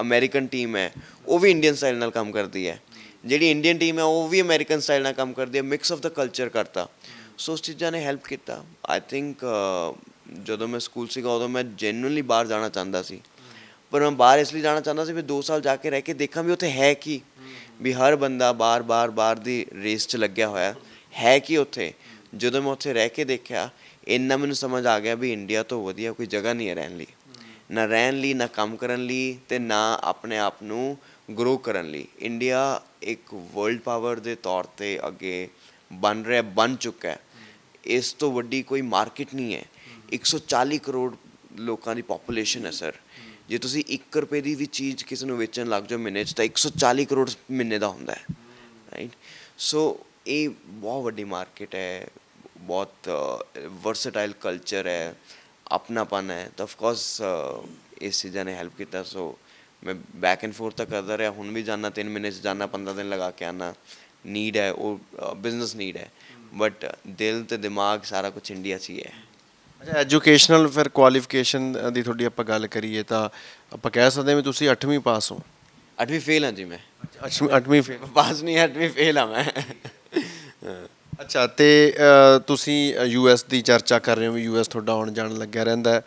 ਅਮਰੀਕਨ ਟੀਮ ਹੈ, ਉਹ ਵੀ ਇੰਡੀਅਨ ਸਟਾਈਲ ਨਾਲ ਕੰਮ ਕਰਦੀ ਹੈ। ਜਿਹੜੀ ਇੰਡੀਅਨ ਟੀਮ ਹੈ, ਉਹ ਵੀ ਅਮਰੀਕਨ ਸਟਾਈਲ ਨਾਲ ਕੰਮ ਕਰਦੀ ਹੈ ਮਿਕਸ ਆਫ ਦਾ ਕਲਚਰ ਕਰਤਾ। ਸੋ ਉਸ ਚੀਜ਼ਾਂ ਨੇ ਹੈਲਪ ਕੀਤਾ। ਆਈ ਥਿੰਕ ਜਦੋਂ ਮੈਂ ਸਕੂਲ ਸੀਗਾ ਉਦੋਂ ਮੈਂ ਜੈਨੂਇਨਲੀ ਬਾਹਰ ਜਾਣਾ ਚਾਹੁੰਦਾ ਸੀ। ਪਰ ਮੈਂ ਬਾਹਰ ਇਸ ਲਈ ਜਾਣਾ ਚਾਹੁੰਦਾ ਸੀ ਵੀ 2 ਸਾਲ ਜਾ ਕੇ ਰਹਿ ਕੇ ਦੇਖਾਂ ਵੀ ਉੱਥੇ ਹੈ ਕੀ। ਵੀ ਹਰ ਬੰਦਾ ਬਾਹਰ ਬਾਰ ਬਾਹਰ ਦੀ ਰੇਸ 'ਚ ਲੱਗਿਆ ਹੋਇਆ। ਹੈ ਕੀ ਉੱਥੇ? ਜਦੋਂ ਮੈਂ ਉੱਥੇ ਰਹਿ ਕੇ ਦੇਖਿਆ, ਇੰਨਾ ਮੈਨੂੰ ਸਮਝ ਆ ਗਿਆ ਵੀ ਇੰਡੀਆ ਤੋਂ ਵਧੀਆ ਕੋਈ ਜਗ੍ਹਾ ਨਹੀਂ ਹੈ ਰਹਿਣ ਲਈ। ਨਾ ਰਹਿਣ ਲਈ, ਨਾ ਕੰਮ ਕਰਨ ਲਈ ਤੇ ਨਾ ਆਪਣੇ ਆਪ ਨੂੰ ਗਰੋ ਕਰਨ ਲਈ। ਇੰਡੀਆ ਇੱਕ ਵਰਲਡ ਪਾਵਰ ਦੇ ਤੌਰ ਤੇ ਅੱਗੇ ਬਣ ਰਿਹਾ, ਬਣ ਚੁੱਕਾ ਹੈ। ਇਸ ਤੋਂ ਵੱਡੀ ਕੋਈ ਮਾਰਕੀਟ ਨਹੀਂ ਹੈ। 140 ਕਰੋੜ ਲੋਕਾਂ ਦੀ ਪੋਪੂਲੇਸ਼ਨ ਹੈ ਸਰ ਜੇ ਤੁਸੀਂ 1 ਰੁਪਏ ਦੀ ਵੀ ਚੀਜ਼ ਕਿਸੇ ਨੂੰ ਵੇਚਣ ਲੱਗ ਜਾਓ ਮਹੀਨੇ 'ਚ, ਤਾਂ 140 ਕਰੋੜ ਮਹੀਨੇ ਦਾ ਹੁੰਦਾ ਹੈ। ਰਾਈਟ ਸੋ ਇਹ ਬਹੁਤ ਵੱਡੀ ਮਾਰਕੀਟ ਹੈ, ਬਹੁਤ ਵਰਸਟਾਈਲ ਕਲਚਰ ਹੈ, ਆਪਣਾਪਨ ਹੈ। ਤਾਂ ਆਫ ਕੋਰਸ ਇਸ ਚੀਜ਼ਾਂ ਨੇ ਹੈਲਪ ਕੀਤਾ। ਸੋ ਮੈਂ ਬੈਕ ਐਂਡ ਫੋਰਥ ਤਾਂ ਕਰਦਾ ਰਿਹਾ। ਹੁਣ ਵੀ ਜਾਣਾ 3 ਮਹੀਨੇ 'ਚ ਜਾਣਾ 15 ਦਿਨ ਲਗਾ ਕੇ ਆਣਾ ਨੀਡ ਹੈ ਉਹ ਬਿਜ਼ਨਸ ਨੀਡ ਹੈ ਬਟ ਦਿਲ ਤੇ ਦਿਮਾਗ ਸਾਰਾ ਕੁਝ ਇੰਡੀਆ 'ਚ ਹੀ ਹੈ ਅੱਛਾ ਐਜੂਕੇਸ਼ਨਲ ਫਿਰ ਕੁਆਲੀਫਿਕੇਸ਼ਨ ਦੀ ਤੁਹਾਡੀ ਆਪਾਂ ਗੱਲ ਕਰੀਏ ਤਾਂ ਆਪਾਂ ਕਹਿ ਸਕਦੇ ਹਾਂ ਵੀ ਤੁਸੀਂ 8ਵੀਂ ਪਾਸ ਹੋ ਅੱਠਵੀਂ ਫੇਲ ਹਾਂ ਜੀ ਮੈਂ 8ਵੀਂ ਫੇਲ ਪਾਸ ਨਹੀਂ ਅੱਠਵੀਂ ਫੇਲ ਹਾਂ ਮੈਂ। ਅੱਛਾ ਤੇ ਤੁਸੀਂ ਯੂ ਐਸ ਦੀ ਚਰਚਾ ਕਰ ਰਹੇ ਹੋ ਵੀ ਯੂ ਐਸ ਤੁਹਾਡਾ ਆਉਣ ਜਾਣ ਲੱਗਿਆ ਰਹਿੰਦਾ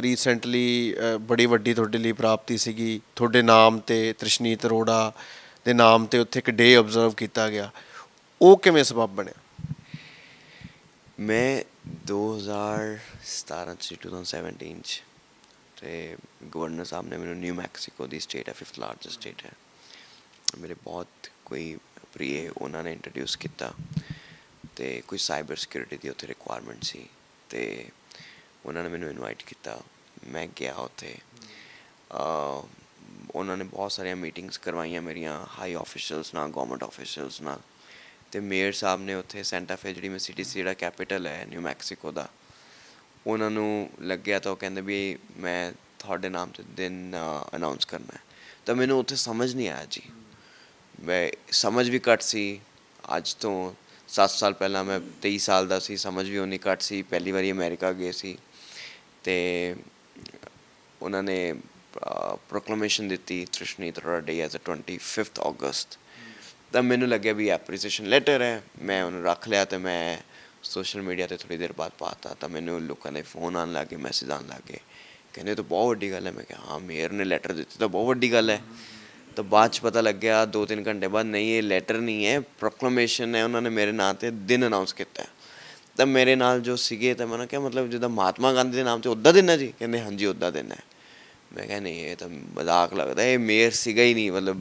ਰੀਸੈਂਟਲੀ ਬੜੀ ਵੱਡੀ ਤੁਹਾਡੇ ਲਈ ਪ੍ਰਾਪਤੀ ਸੀਗੀ ਤੁਹਾਡੇ ਨਾਮ ਤੇ ਤ੍ਰਿਸ਼ਨੀਤ ਅਰੋੜਾ ਦੇ ਨਾਮ ਤੇ ਉੱਥੇ ਇੱਕ ਡੇ ਆਬਜ਼ਰਵ ਕੀਤਾ ਗਿਆ। ਉਹ ਕਿਵੇਂ ਸਬਬ ਬਣਿਆ? ਮੈਂ 2017 ਚ 2017 ਚ। ਤੇ ਗਵਰਨਰ ਸਾਹਿਬ ਨੇ ਮੈਨੂੰ ਨਿਊ ਮੈਕਸੀਕੋ ਦੀ ਸਟੇਟ ਹੈ 5th ਲਾਰਜੈਸਟ ਸਟੇਟ ਹੈ। ਮੇਰੇ ਬਹੁਤ ਕੋਈ ਪ੍ਰੀਏ ਉਹਨਾਂ ਨੇ ਇੰਟਰੋਡਿਊਸ ਕੀਤਾ। ਤੇ ਕੋਈ ਸਾਈਬਰ ਸਿਕਿਉਰਿਟੀ ਦੀ ਉੱਥੇ ਰਿਕੁਆਇਰਮੈਂਟ ਸੀ। ਤੇ ਉਹਨਾਂ ਨੇ ਮੈਨੂੰ ਇਨਵਾਈਟ ਕੀਤਾ। ਮੈਂ ਗਿਆ ਉੱਥੇ। ਉਹਨਾਂ ਨੇ ਬਹੁਤ ਸਾਰੀਆਂ ਮੀਟਿੰਗਸ ਕਰਵਾਈਆਂ ਮੇਰੀਆਂ ਹਾਈ ਆਫੀਸ਼ੀਅਲਸ ਨਾਲ ਗਵਰਨਮੈਂਟ ਆਫੀਸ਼ੀਅਲਸ ਨਾਲ ਤੇ ਮੇਅਰ ਸਾਹਿਬ ਨੇ ਉੱਥੇ ਸੈਂਟਾ ਫੇ ਜਿਹੜੀ ਮੈਂ ਸਿਟੀ ਸੀ ਜਿਹੜਾ ਕੈਪੀਟਲ ਹੈ ਨਿਊ ਮੈਕਸੀਕੋ ਦਾ ਉਹਨਾਂ ਨੂੰ ਲੱਗਿਆ ਤਾਂ ਉਹ ਕਹਿੰਦੇ ਵੀ ਮੈਂ ਤੁਹਾਡੇ ਨਾਮ ਤੇ ਦਿਨ ਅਨਾਉਂਸ ਕਰਨਾ ਹੈ ਤਾਂ ਮੈਨੂੰ ਉੱਥੇ ਸਮਝ ਨਹੀਂ ਆਇਆ ਜੀ ਮੈਂ ਸਮਝ ਵੀ ਘੱਟ ਸੀ ਅੱਜ ਤੋਂ 7 ਸਾਲ ਪਹਿਲਾਂ ਮੈਂ 23 ਸਾਲ ਦਾ ਸੀ ਸਮਝ ਵੀ ਉਨੀ ਘੱਟ ਸੀ ਪਹਿਲੀ ਵਾਰੀ ਅਮਰੀਕਾ ਗਏ ਸੀ ਤੇ ਉਹਨਾਂ ਨੇ ਪ੍ਰੋਕਲੇਮੇਸ਼ਨ ਦਿੱਤੀ ਤ੍ਰਿਸ਼ਨੀਤ ਅਰੋੜਾ ਡੇ ਐਜ਼ ਅ 25th ਅਗਸਤ ਤਾਂ ਮੈਨੂੰ ਲੱਗਿਆ ਵੀ ਐਪਰੀਸੀਏਸ਼ਨ ਲੈਟਰ ਹੈ, ਮੈਂ ਉਹਨੂੰ ਰੱਖ ਲਿਆ ਤੇ ਮੈਂ ਸੋਸ਼ਲ ਮੀਡੀਆ ਤੇ ਥੋੜੀ ਦੇਰ ਬਾਅਦ ਪਾਤਾ। ਤਾਂ ਮੈਨੂੰ ਲੋਕਾਂ ਦੇ ਫੋਨ ਆਉਣ ਲੱਗੇ ਮੈਸੇਜ ਆਉਣ ਲੱਗੇ ਕਹਿੰਦੇ ਇਹ ਤਾਂ ਬਹੁਤ ਵੱਡੀ ਗੱਲ ਹੈ। ਮੈਂ ਕਿਹਾ, ਹਾਂ ਮੇਅਰ ਨੇ ਲੈਟਰ ਦਿੱਤੀ ਤਾਂ ਬਹੁਤ ਵੱਡੀ ਗੱਲ ਹੈ। ਤਾਂ ਬਾਅਦ ਚ ਪਤਾ ਲੱਗਿਆ 2-3 ਘੰਟੇ ਬਾਅਦ, ਨਹੀਂ, ਇਹ ਲੈਟਰ ਨਹੀਂ ਹੈ ਪ੍ਰੋਕਲੇਮੇਸ਼ਨ ਹੈ, ਉਹਨਾਂ ਨੇ ਮੇਰੇ ਨਾਂ ਤੇ ਦਿਨ ਅਨਾਉਂਸ ਕੀਤਾ। ਤਾਂ ਮੇਰੇ ਨਾਲ ਜੋ ਸੀਗੇ, ਤਾਂ ਮੈਂ ਉਹਨਾਂ ਕਿਹਾ, ਮਤਲਬ ਜਿੱਦਾਂ ਮਹਾਤਮਾ ਗਾਂਧੀ ਦੇ ਨਾਮ ਤੇ ਉੱਦਾਂ ਦਿਨ ਹੈ ਜੀ? ਕਹਿੰਦੇ, ਹਾਂਜੀ, ਉੱਦਾਂ ਦਿਨ ਹੈ। ਮੈਂ ਕਿਹਾ ਨਹੀਂ, ਇਹ ਤਾਂ ਮਜ਼ਾਕ ਲੱਗਦਾ, ਇਹ ਮੇਅਰ ਸੀਗਾ ਹੀ ਨਹੀਂ, ਮਤਲਬ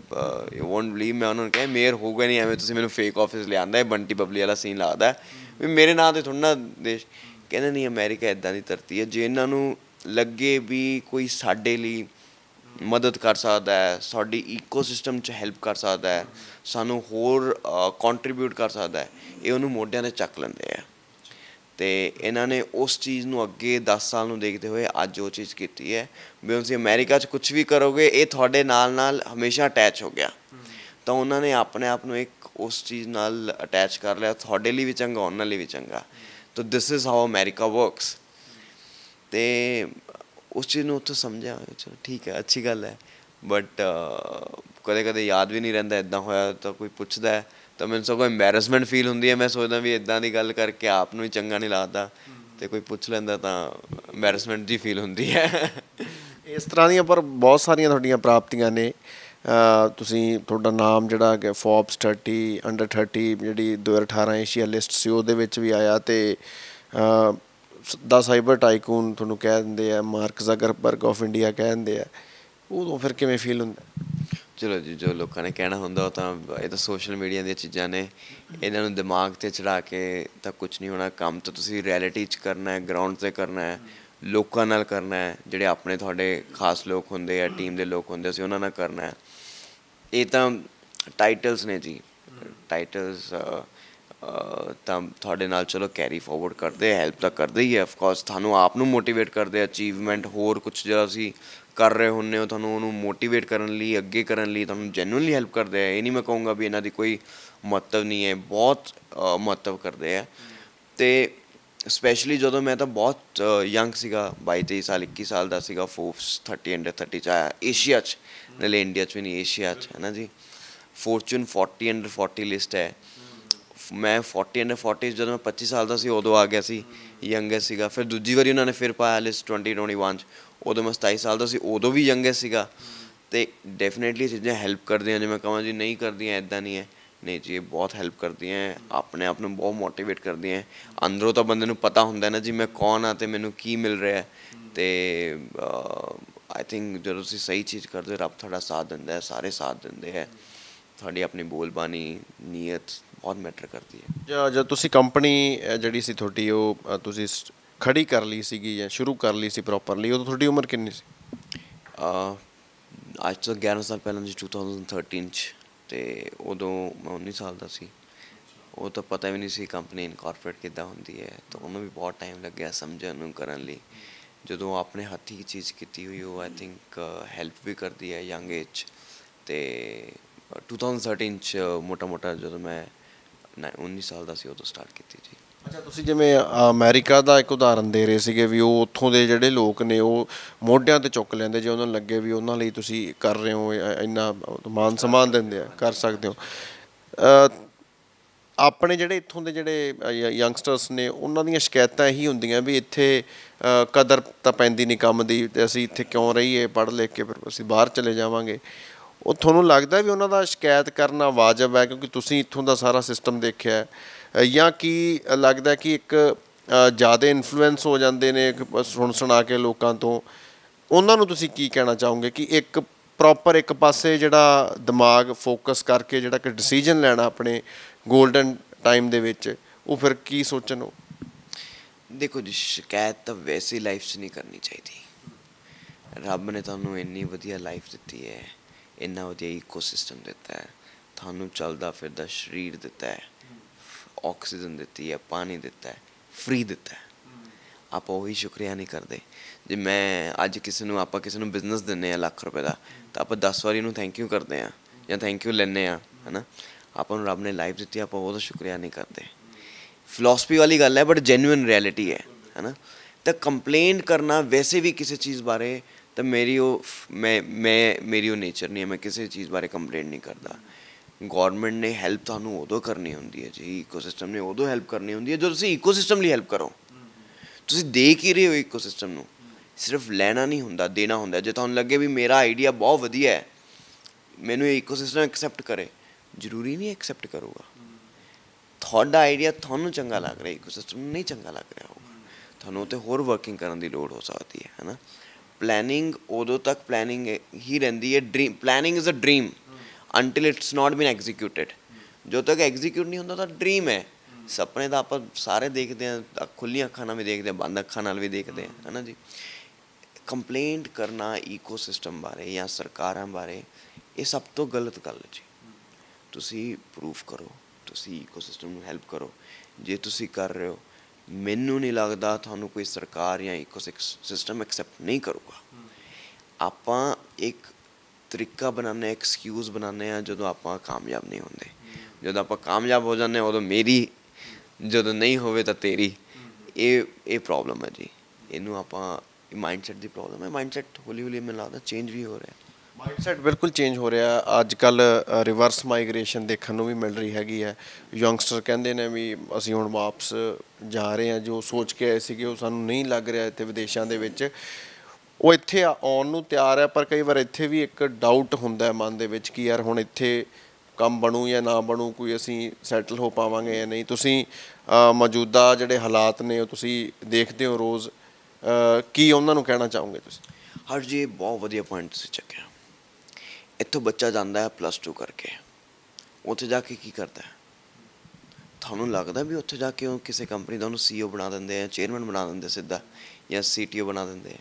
ਯੂ ਵੋਂਟ ਬਲੀਵ ਮੈਂ ਉਹਨਾਂ ਨੂੰ ਕਿਹਾ ਮੇਅਰ ਹੋਊਗਾ ਨਹੀਂ, ਐਵੇਂ ਤੁਸੀਂ ਮੈਨੂੰ ਫੇਕ ਆਫਿਸ ਲਿਆਂਦਾ ਹੈ, ਬੰਟੀ ਪਬਲੀ ਵਾਲਾ ਸੀਨ ਲੱਗਦਾ ਵੀ ਮੇਰੇ ਨਾਂ ਤੇ ਥੋੜਾ ਨਾ ਦੇਸ਼ ਕਹਿੰਦੇ ਨਹੀਂ, ਅਮਰੀਕਾ ਇਦਾਂ ਦੀ ਧਰਤੀ ਹੈ, ਜੇ ਇਹਨਾਂ ਨੂੰ ਲੱਗੇ ਵੀ ਕੋਈ ਸਾਡੇ ਲਈ ਮਦਦ ਕਰ ਸਕਦਾ ਹੈ, ਸਾਡੀ ਈਕੋਸਿਸਟਮ 'ਚ ਹੈਲਪ ਕਰ ਸਕਦਾ ਹੈ, ਸਾਨੂੰ ਹੋਰ ਕੰਟਰੀਬਿਊਟ ਕਰ ਸਕਦਾ ਹੈ, ਇਹ ਉਹਨੂੰ ਮੋਢਿਆਂ ਤੇ ਚੱਕ ਲੈਂਦੇ ਆ। ਤੇ ਇਹਨਾਂ ਨੇ ਉਸ ਚੀਜ਼ ਨੂੰ ਅੱਗੇ 10 ਸਾਲ ਨੂੰ ਦੇਖਦੇ ਹੋਏ ਅੱਜ ਉਹ ਚੀਜ਼ ਕੀਤੀ ਹੈ। ਵੀ ਤੁਸੀਂ ਅਮਰੀਕਾ 'ਚ ਕੁਝ ਵੀ ਕਰੋਗੇ, ਇਹ ਤੁਹਾਡੇ ਨਾਲ ਨਾਲ ਹਮੇਸ਼ਾ ਅਟੈਚ ਹੋ ਗਿਆ। ਤਾਂ ਉਹਨਾਂ ਨੇ ਆਪਣੇ ਆਪ ਨੂੰ ਇੱਕ ਉਸ ਚੀਜ਼ ਨਾਲ ਅਟੈਚ ਕਰ ਲਿਆ, ਤੁਹਾਡੇ ਲਈ ਵੀ ਚੰਗਾ, ਉਹਨਾਂ ਲਈ ਵੀ ਚੰਗਾ। ਤਾਂ this is how America works ਤੇ ਉਸ ਚੀਜ਼ ਨੂੰ ਉੱਥੇ ਸਮਝਿਆ, ਚਲੋ ਠੀਕ ਹੈ, ਅੱਛੀ ਗੱਲ ਹੈ। ਬਟ ਕਦੇ ਕਦੇ ਯਾਦ ਵੀ ਨਹੀਂ ਰਹਿੰਦਾ ਇਦਾਂ ਹੋਇਆ ਤਾਂ ਕੋਈ ਪੁੱਛਦਾ ਹੈ। ਤਾਂ ਮੈਨੂੰ ਸਗੋਂ ਐਮਬੈਰਸਮੈਂਟ ਫੀਲ ਹੁੰਦੀ ਹੈ। ਮੈਂ ਸੋਚਦਾ ਵੀ ਇਦਾਂ ਦੀ ਗੱਲ ਕਰਕੇ ਆਪ ਨੂੰ ਹੀ ਚੰਗਾ ਨਹੀਂ ਲੱਗਦਾ ਤੇ ਕੋਈ ਪੁੱਛ ਲੈਂਦਾ ਤਾਂ ਐਮਬੈਰਸਮੈਂਟ ਜੀ ਫੀਲ ਹੁੰਦੀ ਹੈ। ਇਸ ਤਰ੍ਹਾਂ ਦੀਆਂ ਪਰ ਬਹੁਤ ਸਾਰੀਆਂ ਤੁਹਾਡੀਆਂ ਪ੍ਰਾਪਤੀਆਂ ਨੇ। ਤੁਸੀਂ ਤੁਹਾਡਾ ਨਾਮ ਜਿਹੜਾ ਕਿ ਫੋਰਬਸ 30 ਅੰਡਰ 30 ਜਿਹੜੀ 2018 ਏਸ਼ੀਆ ਲਿਸਟ ਸੀ, ਉਹਦੇ ਵਿੱਚ ਵੀ ਆਇਆ ਤੇ ਦਾ ਸਾਈਬਰ ਟਾਈਕੂਨ ਤੁਹਾਨੂੰ ਕਹਿ ਦਿੰਦੇ ਆ ਮਾਰਕ ਜ਼ਕਰਬਰਗ ਆਫ ਇੰਡੀਆ ਕਹਿ ਦਿੰਦੇ ਆ। ਉਦੋਂ ਫਿਰ ਕਿਵੇਂ ਫੀਲ ਹੁੰਦਾ? ਚਲੋ ਜੀ, ਜੋ ਲੋਕਾਂ ਨੇ ਕਹਿਣਾ ਹੁੰਦਾ ਉਹ ਤਾਂ, ਇਹ ਤਾਂ ਸੋਸ਼ਲ ਮੀਡੀਆ ਦੀਆਂ ਚੀਜ਼ਾਂ ਨੇ। ਇਹਨਾਂ ਨੂੰ ਦਿਮਾਗ ਤੇ ਚੜਾ ਕੇ ਤਾਂ ਕੁਝ ਨਹੀਂ ਹੋਣਾ। ਕੰਮ ਤਾਂ ਤੁਸੀਂ ਰਿਐਲਿਟੀ 'ਚ ਕਰਨਾ ਹੈ ਗਰਾਊਂਡ ਤੇ ਕਰਨਾ ਹੈ, ਲੋਕਾਂ ਨਾਲ ਕਰਨਾ ਹੈ, ਜਿਹੜੇ ਆਪਣੇ ਤੁਹਾਡੇ ਖਾਸ ਲੋਕ ਹੁੰਦੇ ਆ ਟੀਮ ਦੇ ਲੋਕ ਹੁੰਦੇ ਅਸੀਂ ਉਹਨਾਂ ਨਾਲ ਕਰਨਾ ਹੈ। ਇਹ ਤਾਂ ਟਾਈਟਲਸ ਨੇ ਜੀ। ਟਾਈਟਲਸ ਤਾਂ ਤੁਹਾਡੇ ਨਾਲ ਚਲੋ ਕੈਰੀ ਫਾਰਵਰਡ ਕਰਦੇ ਹੈਲਪ ਤਾਂ ਕਰਦੇ ਹੀ ਹੈ ਆਫ ਕੋਰਸ ਤੁਹਾਨੂੰ ਆਪ ਨੂੰ ਮੋਟੀਵੇਟ ਕਰਦੇ ਅਚੀਵਮੈਂਟ ਹੋਰ ਕੁਝ ਜਿਹੜਾ ਅਸੀਂ ਕਰ ਰਹੇ ਹੁੰਨੇ ਹੋ, ਤੁਹਾਨੂੰ ਉਹਨੂੰ ਮੋਟੀਵੇਟ ਕਰਨ ਲਈ, ਅੱਗੇ ਕਰਨ ਲਈ ਤੁਹਾਨੂੰ ਜੈਨੂਇਨਲੀ ਹੈਲਪ ਕਰਦੇ ਆ ਇਹ ਨਹੀਂ ਮੈਂ ਕਹੂੰਗਾ ਵੀ ਇਹਨਾਂ ਦੀ ਕੋਈ ਮਹੱਤਵ ਨਹੀਂ ਹੈ, ਬਹੁਤ ਮਹੱਤਵ ਕਰਦੇ ਆ ਤੇ ਸਪੈਸ਼ਲੀ ਜਦੋਂ ਮੈਂ ਤਾਂ ਬਹੁਤ ਯੰਗ ਸੀਗਾ 22 23 ਸਾਲ 21 ਸਾਲ ਦਾ ਸੀਗਾ ਫੋਰਬਸ 30 ਅੰਡਰ 30 ਚ ਆਇਆ ਏਸ਼ੀਆ ਚ, ਨਾਲੇ ਇੰਡੀਆ ਚ ਵੀ ਨਹੀਂ ਏਸ਼ੀਆ ਚ, ਹੈ ਨਾ ਜੀ? ਫੋਰਚੂਨ 40 ਅੰਡਰ 40 ਲਿਸਟ ਹੈ। ਮੈਂ 40 ਅੰਡਰ 40 'ਚ ਜਦੋਂ ਮੈਂ 25 ਸਾਲ ਦਾ ਸੀ, ਉਦੋਂ ਆ ਗਿਆ ਸੀ ਯੰਗੈਸਟ ਸੀਗਾ। ਫਿਰ ਦੂਜੀ ਵਾਰੀ ਉਹਨਾਂ ਨੇ ਫਿਰ ਪਾਇਆ ਲਿਸਟ 2021 ਚ। ਉਦੋਂ ਮੈਂ 27 ਸਾਲ ਦਾ ਸੀ, ਉਦੋਂ ਵੀ ਯੰਗੈਸਟ ਸੀਗਾ। ਤੇ ਡੈਫੀਨਿਟਲੀ ਚੀਜ਼ਾਂ ਹੈਲਪ ਕਰਦੀਆਂ ਜੇ ਮੈਂ ਕਹਾਂ ਜੀ, ਨਹੀਂ ਕਰਦੀਆਂ ਐਦਾਂ ਨਹੀਂ ਹੈ। ਨਹੀਂ ਜੀ, ਇਹ ਬਹੁਤ ਹੈਲਪ ਕਰਦੀਆਂ ਆਪਣੇ ਆਪ ਨੂੰ ਬਹੁਤ ਮੋਟੀਵੇਟ ਕਰਦੀਆਂ ਅੰਦਰੋਂ ਤਾਂ ਬੰਦੇ ਨੂੰ ਪਤਾ ਹੁੰਦਾ ਨਾ ਜੀ, ਮੈਂ ਕੌਣ ਆ ਤੇ ਮੈਨੂੰ ਕੀ ਮਿਲ ਰਿਹਾ ਹੈ। ਤੇ ਆਈ ਥਿੰਕ ਜਦੋਂ ਤੁਸੀਂ ਸਹੀ ਚੀਜ਼ ਕਰਦੇ ਹੋ, ਰੱਬ ਤੁਹਾਡਾ ਸਾਥ ਦਿੰਦਾ ਹੈ, ਸਾਰੇ ਸਾਥ ਦਿੰਦੇ ਹੈ। ਤੁਹਾਡੀ ਆਪਣੀ ਬੋਲਬਾਣੀ, ਨੀਅਤ ਬਹੁਤ ਮੈਟਰ ਕਰਦੀ ਹੈ। ਜਾਂ ਜਦ ਤੁਸੀਂ ਕੰਪਨੀ ਜਿਹੜੀ ਸੀ ਤੁਹਾਡੀ ਉਹ ਤੁਸੀਂ ਖੜੀ ਕਰ ਲਈ ਸੀਗੀ ਜਾਂ ਸ਼ੁਰੂ ਕਰ ਲਈ ਸੀ ਪ੍ਰੋਪਰਲੀ ਉਦੋਂ ਤੁਹਾਡੀ ਉਮਰ ਕਿੰਨੀ ਸੀ? ਅਹ ਅੱਜ ਤੋਂ 11 ਸਾਲ ਪਹਿਲਾਂ ਜੀ 2013 ਚ ਤੇ ਉਦੋਂ ਮੈਂ 19 ਸਾਲ ਦਾ ਸੀ। ਉਹ ਤਾਂ ਪਤਾ ਵੀ ਨਹੀਂ ਸੀ ਕੰਪਨੀ ਇਨਕਾਰਪੋਰੇਟ ਕਿੱਦਾਂ ਹੁੰਦੀ ਹੈ ਤਾਂ ਉਹਨੂੰ ਵੀ ਬਹੁਤ ਟਾਈਮ ਲੱਗਿਆ ਸਮਝਣ ਨੂੰ ਕਰਨ ਲਈ। ਜਦੋਂ ਆਪਣੇ ਹੱਥੀਂ ਚੀਜ਼ ਕੀਤੀ ਹੋਈ ਉਹ ਆਈ ਥਿੰਕ ਹੈਲਪ ਵੀ ਕਰਦੀ ਹੈ ਯੰਗ ਏਜ ਤੇ ਅਹ 2013 ਚ ਮੋਟਾ ਮੋਟਾ ਜਦੋਂ ਮੈਂ ਨਾ- 19 ਸਾਲ ਦਾ ਸੀ, ਉਦੋਂ ਸਟਾਰਟ ਕੀਤੀ ਜੀ। ਅੱਛਾ, ਤੁਸੀਂ ਜਿਵੇਂ ਅਮਰੀਕਾ ਦਾ ਇੱਕ ਉਦਾਹਰਨ ਦੇ ਰਹੇ ਸੀਗੇ ਵੀ ਉਹ ਉੱਥੋਂ ਦੇ ਜਿਹੜੇ ਲੋਕ ਨੇ, ਉਹ ਮੋਢਿਆਂ ਤੇ ਚੁੱਕ ਲੈਂਦੇ, ਜੇ ਉਹਨਾਂ ਨੂੰ ਲੱਗੇ ਵੀ ਉਹਨਾਂ ਲਈ ਤੁਸੀਂ ਕਰ ਰਹੇ ਹੋ ਇੰਨਾ ਮਾਨ ਸਨਮਾਨ ਦਿੰਦੇ ਆ, ਕਰ ਸਕਦੇ ਹੋ। ਆਪਣੇ ਜਿਹੜੇ ਇੱਥੋਂ ਦੇ ਜਿਹੜੇ ਯੰਗਸਟਰਸ ਨੇ, ਉਹਨਾਂ ਦੀਆਂ ਸ਼ਿਕਾਇਤਾਂ ਇਹੀ ਹੁੰਦੀਆਂ ਵੀ ਇੱਥੇ ਕਦਰ ਤਾਂ ਪੈਂਦੀ ਨਹੀਂ ਕੰਮ ਦੀ, ਤੇ ਅਸੀਂ ਇੱਥੇ ਕਿਉਂ ਰਹੀਏ ਪੜ੍ਹ ਲਿਖ ਕੇ ਫਿਰ ਅਸੀਂ ਬਾਹਰ ਚਲੇ ਜਾਵਾਂਗੇ। ਉਹ ਤੁਹਾਨੂੰ ਲੱਗਦਾ ਵੀ ਉਹਨਾਂ ਦਾ ਸ਼ਿਕਾਇਤ ਕਰਨਾ ਵਾਜਬ ਹੈ ਕਿਉਂਕਿ ਤੁਸੀਂ ਇੱਥੋਂ ਦਾ ਸਾਰਾ ਸਿਸਟਮ ਦੇਖਿਆ ਹੈ। ਜਾਂ ਕੀ ਲੱਗਦਾ ਕਿ ਇੱਕ ਜ਼ਿਆਦਾ ਇਨਫਲੂਐਂਸ ਹੋ ਜਾਂਦੇ ਨੇ ਇੱਕ ਸੁਣ ਸੁਣਾ ਕੇ ਲੋਕਾਂ ਤੋਂ? ਉਹਨਾਂ ਨੂੰ ਤੁਸੀਂ ਕੀ ਕਹਿਣਾ ਚਾਹੋਗੇ ਕਿ ਇੱਕ ਪ੍ਰੋਪਰ ਇੱਕ ਪਾਸੇ ਜਿਹੜਾ ਦਿਮਾਗ ਫੋਕਸ ਕਰਕੇ ਜਿਹੜਾ ਕਿ ਡਿਸੀਜਨ ਲੈਣਾ ਆਪਣੇ 골ਡਨ ਟਾਈਮ ਦੇ ਵਿੱਚ, ਉਹ ਫਿਰ ਕੀ ਸੋਚਣ ਉਹ? ਦੇਖੋ ਜੀ, ਸ਼ਿਕਾਇਤ ਤਾਂ ਵੈਸੇ ਲਾਈਫ 'ਚ ਨਹੀਂ ਕਰਨੀ ਚਾਹੀਦੀ। ਰੱਬ ਨੇ ਤੁਹਾਨੂੰ ਇੰਨੀ ਵਧੀਆ ਲਾਈਫ ਦਿੱਤੀ ਹੈ। ਇੰਨਾ ਵਧੀਆ ਇਕੋਸਿਸਟਮ ਦਿੱਤਾ ਹੈ। ਤੁਹਾਨੂੰ ਚੱਲਦਾ ਫਿਰਦਾ ਸਰੀਰ ਦਿੱਤਾ ਹੈ। ਆਕਸੀਜਨ ਦਿੱਤੀ ਹੈ, ਪਾਣੀ ਦਿੱਤਾ ਹੈ ਫ੍ਰੀ ਦਿੱਤਾ ਹੈ। ਆਪਾਂ ਉਹੀ ਸ਼ੁਕਰੀਆ ਨਹੀਂ ਕਰਦੇ। ਜੇ ਮੈਂ ਅੱਜ ਕਿਸੇ ਨੂੰ, ਆਪਾਂ ਕਿਸੇ ਨੂੰ ਬਿਜ਼ਨਸ ਦਿੰਨੇ ਆ ਲੱਖ ਰੁਪਏ ਦਾ, ਤਾਂ ਆਪਾਂ 10 ਵਾਰੀ ਉਹਨੂੰ ਥੈਂਕ ਯੂ ਕਰਦੇ ਆ ਜਾਂ ਥੈਂਕ ਯੂ ਲੈਂਦੇ ਆ ਹਨਾ? ਆਪਾਂ ਨੂੰ ਰੱਬ ਨੇ ਲਾਈਫ ਦਿੱਤੀ, ਆਪਾਂ ਉਹਦਾ ਸ਼ੁਕਰੀਆ ਨਹੀਂ ਕਰਦੇ। ਫਿਲਾਸਫੀ ਵਾਲੀ ਗੱਲ ਹੈ ਬਟ ਜੈਨੂਇਨ ਰਿਐਲਿਟੀ ਹੈ, ਹੈਨਾ? ਤਾਂ ਕੰਪਲੇਂਟ ਕਰਨਾ ਵੈਸੇ ਵੀ ਕਿਸੇ ਚੀਜ਼ ਬਾਰੇ ਤਾਂ ਮੇਰੀ ਉਹ ਮੈਂ ਮੈਂ, ਮੇਰੀ ਉਹ ਨੇਚਰ ਨਹੀਂ ਹੈ, ਮੈਂ ਕਿਸੇ ਚੀਜ਼ ਬਾਰੇ ਕੰਪਲੇਂਟ ਨਹੀਂ ਕਰਦਾ। ਗਵਰਨਮੈਂਟ ਨੇ ਹੈਲਪ ਤੁਹਾਨੂੰ ਉਦੋਂ ਕਰਨੀ ਹੁੰਦੀ ਹੈ ਜੀ ਇਕੋਸਿਸਟਮ ਨੇ ਉਦੋਂ ਹੈਲਪ ਕਰਨੀ ਹੁੰਦੀ ਹੈ, ਜਦੋਂ ਤੁਸੀਂ ਇਕੋਸਿਸਟਮ ਲਈ ਹੈਲਪ ਕਰੋ। ਤੁਸੀਂ ਦੇ ਹੀ ਰਹੇ ਹੋ ਇਕੋਸਿਸਟਮ ਨੂੰ। ਸਿਰਫ ਲੈਣਾ ਨਹੀਂ ਹੁੰਦਾ, ਦੇਣਾ ਹੁੰਦਾ। ਜੇ ਤੁਹਾਨੂੰ ਲੱਗੇ ਵੀ ਮੇਰਾ ਆਈਡੀਆ ਬਹੁਤ ਵਧੀਆ ਹੈ, ਮੈਨੂੰ ਇਹ ਇਕੋਸਿਸਟਮ ਐਕਸੈਪਟ ਕਰੇ, ਜ਼ਰੂਰੀ ਨਹੀਂ ਐਕਸੈਪਟ ਕਰੂਗਾ। ਤੁਹਾਡਾ ਆਈਡੀਆ ਤੁਹਾਨੂੰ ਚੰਗਾ ਲੱਗ ਰਿਹਾ ਇਕੋਸਿਸਟਮ ਨੂੰ ਨਹੀਂ ਚੰਗਾ ਲੱਗ ਰਿਹਾ ਹੋਊਗਾ। ਤੁਹਾਨੂੰ ਤੇ ਹੋਰ ਵਰਕਿੰਗ ਕਰਨ ਦੀ ਲੋੜ ਹੋ ਸਕਦੀ ਹੈ ਹੈਨਾ ਪਲੈਨਿੰਗ ਉਦੋਂ ਤੱਕ ਪਲੈਨਿੰਗ ਹੀ ਰਹਿੰਦੀ ਹੈ dream planning is a dream until it's not been executed ਜਦੋਂ ਤੱਕ ਐਗਜ਼ੀਕਿਊਟ ਨਹੀਂ ਹੁੰਦਾ ਤਾਂ ਡ੍ਰੀਮ ਹੈ ਸੁਪਨੇ ਤਾਂ ਆਪਾਂ ਸਾਰੇ ਦੇਖਦੇ ਆ ਖੁੱਲੀਆਂ ਅੱਖਾਂ ਨਾਲ ਵੀ ਦੇਖਦੇ ਆ ਬੰਦ ਅੱਖਾਂ ਨਾਲ ਵੀ ਦੇਖਦੇ ਆ ਹੈਨਾ ਜੀ ਕੰਪਲੇਂਟ ਕਰਨਾ ਈਕੋਸਿਸਟਮ ਬਾਰੇ ਜਾਂ ਸਰਕਾਰਾਂ ਬਾਰੇ ਇਹ ਸਭ ਤੋਂ ਗਲਤ ਗੱਲ ਹੈ ਜੀ ਤੁਸੀਂ ਪ੍ਰੂਫ ਕਰੋ ਤੁਸੀਂ ਈਕੋਸਿਸਟਮ ਨੂੰ ਹੈਲਪ ਕਰੋ ਜੇ ਤੁਸੀਂ ਕਰ ਰਹੇ ਹੋ ਮੈਨੂੰ ਨਹੀਂ ਲੱਗਦਾ ਤੁਹਾਨੂੰ ਕੋਈ ਸਰਕਾਰ ਜਾਂ ਇਕੋ ਸਿਸਟਮ ਐਕਸੈਪਟ ਨਹੀਂ ਕਰੂਗਾ। ਆਪਾਂ ਇੱਕ ਤਰੀਕਾ ਬਣਾਉਂਦੇ ਹਾਂ ਐਕਸਕਿਊਜ਼ ਬਣਾਉਂਦੇ ਆ ਜਦੋਂ ਆਪਾਂ ਕਾਮਯਾਬ ਨਹੀਂ ਹੁੰਦੇ। ਜਦੋਂ ਆਪਾਂ ਕਾਮਯਾਬ ਹੋ ਜਾਂਦੇ ਹਾਂ, ਉਦੋਂ ਮੇਰੀ, ਜਦੋਂ ਨਹੀਂ ਹੋਵੇ ਤਾਂ ਤੇਰੀ। ਇਹ ਇਹ ਪ੍ਰੋਬਲਮ ਹੈ ਜੀ। ਇਹਨੂੰ ਆਪਾਂ ਮਾਈਂਡਸੈਟ ਦੀ ਪ੍ਰੋਬਲਮ ਹੈ। ਮਾਈਂਡਸੈਟ ਹੌਲੀ ਹੌਲੀ ਮੈਨੂੰ ਲੱਗਦਾ ਚੇਂਜ ਵੀ ਹੋ ਰਿਹਾ। ਮਾਈਂਡਸੈਟ ਬਿਲਕੁਲ ਚੇਂਜ ਹੋ ਰਿਹਾ। ਅੱਜ ਕੱਲ ਰਿਵਰਸ ਮਾਈਗ੍ਰੇਸ਼ਨ ਦੇਖਣ ਨੂੰ ਵੀ ਮਿਲ ਰਹੀ ਹੈਗੀ ਹੈ। ਯੰਗਸਟਰ ਕਹਿੰਦੇ ਨੇ ਵੀ ਅਸੀਂ ਹੁਣ ਵਾਪਸ ਜਾ ਰਹੇ ਹਾਂ। ਜੋ ਸੋਚ ਕੇ ਆਏ ਸੀਗੇ, ਉਹ ਸਾਨੂੰ ਨਹੀਂ ਲੱਗ ਰਿਹਾ ਇੱਥੇ ਵਿਦੇਸ਼ਾਂ ਦੇ ਵਿੱਚ। ਉਹ ਇੱਥੇ ਆਉਣ ਨੂੰ ਤਿਆਰ ਹੈ, ਪਰ ਕਈ ਵਾਰ ਇੱਥੇ ਵੀ ਇੱਕ ਡਾਊਟ ਹੁੰਦਾ ਹੈ ਮਨ ਦੇ ਵਿੱਚ ਕਿ ਯਾਰ ਹੁਣ ਇੱਥੇ ਕੰਮ ਬਣੂ ਜਾਂ ਨਾ ਬਣੂ, ਕੋਈ ਅਸੀਂ ਸੈਟਲ ਹੋ ਪਾਵਾਂਗੇ ਜਾਂ ਨਹੀਂ। ਤੁਸੀਂ ਮੌਜੂਦਾ ਜਿਹੜੇ ਹਾਲਾਤ ਨੇ, ਉਹ ਤੁਸੀਂ ਦੇਖਦੇ ਹੋ ਰੋਜ਼। ਕੀ ਉਹਨਾਂ ਨੂੰ ਕਹਿਣਾ ਚਾਹੋਗੇ ਤੁਸੀਂ? ਹਰ ਜੀ ਬਹੁਤ ਵਧੀਆ ਪੁਆਇੰਟ ਤੁਸੀਂ ਚੱਕਿਆ। ਇੱਥੋਂ ਬੱਚਾ ਜਾਂਦਾ ਹੈ ਪਲੱਸ 2 ਕਰਕੇ। ਉੱਥੇ ਜਾ ਕੇ ਕੀ ਕਰਦਾ ਹੈ? ਤੁਹਾਨੂੰ ਲੱਗਦਾ ਵੀ ਉੱਥੇ ਜਾ ਕੇ ਉਹ ਕਿਸੇ ਕੰਪਨੀ ਦਾ ਉਹਨੂੰ ਸੀਈਓ ਬਣਾ ਦਿੰਦੇ ਆ ਚੇਅਰਮੈਨ ਬਣਾ ਦਿੰਦੇ ਸਿੱਧਾ, ਜਾਂ ਸੀਟੀਓ ਬਣਾ ਦਿੰਦੇ ਆ।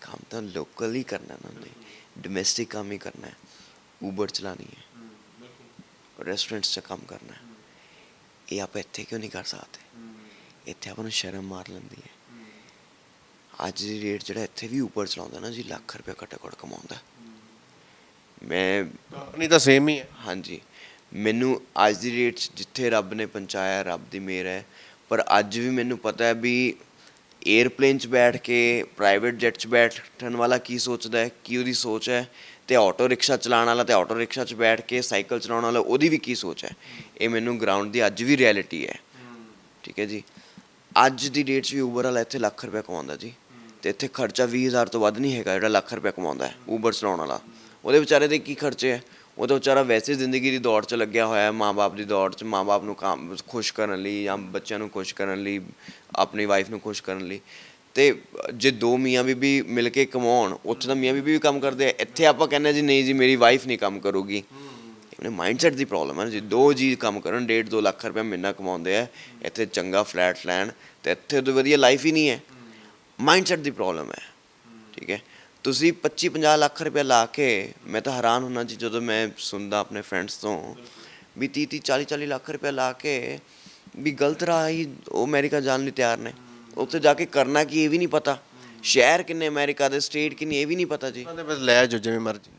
ਕੰਮ ਤਾਂ ਲੋਕਲ ਹੀ ਕਰਨਾ ਉਹਨਾਂ ਨੇ। ਡੋਮੈਸਟਿਕ ਕੰਮ ਹੀ ਕਰਨਾ ਹੈ। ਊਬਰ ਚਲਾਣੀ ਹੈ। ਰੈਸਟੋਰੈਂਟਸ 'ਚ ਕੰਮ ਕਰਨਾ ਹੈ। ਇਹ ਆਪਾਂ ਇੱਥੇ ਕਿਉਂ ਨਹੀਂ ਕਰ ਸਕਦੇ? ਇੱਥੇ ਆਪਾਂ ਨੂੰ ਸ਼ਰਮ ਮਾਰ ਲੈਂਦੀ ਹੈ। ਅੱਜ ਦੀ ਰੇਟ ਜਿਹੜਾ ਇੱਥੇ ਵੀ ਉਬਰ ਚਲਾਉਂਦਾ ਨਾ ਜੀ, ਲੱਖ ਰੁਪਏ ਘੱਟੋ ਘੱਟ ਕਮਾਉਂਦਾ। ਮੈਂ ਕੰਪਨੀ ਤਾਂ ਸੇਮ ਹੀ ਹੈ। ਹਾਂਜੀ। ਮੈਨੂੰ ਅੱਜ ਦੀ ਰੇਟ 'ਚ ਜਿੱਥੇ ਰੱਬ ਨੇ ਪਹੁੰਚਾਇਆ ਰੱਬ ਦੀ ਮਿਹਰ ਹੈ। ਪਰ ਅੱਜ ਵੀ ਮੈਨੂੰ ਪਤਾ ਹੈ ਵੀ 에ਅਰਪਲੇਨ 'ਚ ਬੈਠ ਕੇ ਪ੍ਰਾਈਵੇਟ ਜੈਟ 'ਚ ਬੈਠਣ ਵਾਲਾ ਕੀ ਸੋਚਦਾ ਹੈ ਕੀ ਉਹਦੀ ਸੋਚ ਹੈ? ਤੇ ਆਟੋ ਰਿਕਸ਼ਾ ਚਲਾਉਣ ਵਾਲਾ ਤੇ ਆਟੋ ਰਿਕਸ਼ਾ 'ਚ ਬੈਠ ਕੇ ਸਾਈਕਲ ਚਲਾਉਣ ਵਾਲਾ ਉਹਦੀ ਵੀ ਕੀ ਸੋਚ ਹੈ? ਇਹ ਮੈਨੂੰ ਗਰਾਊਂਡ ਦੀ ਅੱਜ ਵੀ ਰਿਐਲਿਟੀ ਹੈ। ਠੀਕ ਹੈ ਜੀ। ਅੱਜ ਦੀ ਡੇਟ 'ਚ ਵੀ ਊਬਰ ਵਾਲਾ ਇੱਥੇ ਲੱਖ ਰੁਪਏ ਕਮਾਉਂਦਾ ਜੀ। ਤੇ ਇੱਥੇ ਖਰਚਾ 20000 ਤੋਂ ਵੱਧ ਨਹੀਂ ਹੈਗਾ ਜਿਹੜਾ ਲੱਖ ਰੁਪਏ ਕਮਾਉਂਦਾ ਹੈ ਊਬਰ ਚਲਾਉਣ ਵਾਲਾ। ਉਹਦੇ ਵਿਚਾਰੇ ਦੇ ਕੀ ਖਰਚੇ ਹੈ ਉਹ ਤਾਂ ਵਿਚਾਰਾ ਵੈਸੇ ਜ਼ਿੰਦਗੀ ਦੀ ਦੌੜ 'ਚ ਲੱਗਿਆ ਹੋਇਆ ਹੈ, ਮਾਂ-ਬਾਪ ਦੀ ਦੌੜ 'ਚ, ਮਾਂ-ਬਾਪ ਨੂੰ ਕੰਮ ਖੁਸ਼ ਕਰਨ ਲਈ ਜਾਂ ਬੱਚਿਆਂ ਨੂੰ ਖੁਸ਼ ਕਰਨ ਲਈ, ਆਪਣੀ ਵਾਈਫ ਨੂੰ ਖੁਸ਼ ਕਰਨ ਲਈ। ਤੇ ਜੇ ਦੋ ਮੀਆਂ ਬੀਬੀ ਮਿਲ ਕੇ ਕਮਾਉਣ, ਉੱਥੇ ਤਾਂ ਮੀਆਂ ਬੀਬੀ ਵੀ ਕੰਮ ਕਰਦੇ ਆ। ਇੱਥੇ ਆਪਾਂ ਕਹਿੰਦੇ ਹਾਂ ਜੀ, ਨਹੀਂ ਜੀ, ਮੇਰੀ ਵਾਈਫ ਨਹੀਂ ਕੰਮ ਕਰੂਗੀ। ਆਪਣੇ ਮਾਈਂਡਸੈਟ ਦੀ ਪ੍ਰੋਬਲਮ ਹੈ ਨਾ ਜੀ। ਦੋ ਜੀ ਕੰਮ ਕਰਨ 1.5 2 ਲੱਖ ਰੁਪਏ ਮਹੀਨਾ ਕਮਾਉਂਦੇ ਆ। ਇੱਥੇ ਚੰਗਾ ਫਲੈਟ ਲੈਣ, ਤੇ ਇੱਥੇ ਤਾਂ ਵਧੀਆ ਲਾਈਫ ਹੀ ਨਹੀਂ ਹੈ। ਮਾਈਂਡਸੈਟ ਦੀ ਪ੍ਰੋਬਲਮ ਹੈ। ਠੀਕ ਹੈ? ਤੁਸੀਂ 25 50 ਲੱਖ ਰੁਪਏ ਲਾ ਕੇ ਮੈਂ ਤਾਂ ਹੈਰਾਨ ਹੁੰਨਾ ਜੀ ਜਦੋਂ ਮੈਂ ਸੁਣਦਾ ਆਪਣੇ ਫਰੈਂਡਸ ਤੋਂ ਵੀ 30 30 40 40 ਲੱਖ ਰੁਪਏ ਲਾ ਕੇ ਵੀ ਗਲਤ ਰਾਹ ਹੀ ਉਹ ਅਮਰੀਕਾ ਜਾਣ ਲਈ ਤਿਆਰ ਨੇ। ਉੱਥੇ ਜਾ ਕੇ ਕਰਨਾ ਕੀ ਇਹ ਵੀ ਨਹੀਂ ਪਤਾ। ਸ਼ਹਿਰ ਕਿੰਨੇ ਅਮਰੀਕਾ ਦੇ ਸਟੇਟ ਕਿੰਨੀ ਇਹ ਵੀ ਨਹੀਂ ਪਤਾ ਜੀ। ਉਹਨਾਂ ਦੇ ਬਸ ਲੈ ਜਾਓ ਜਿਵੇਂ ਮਰਜ਼ੀ।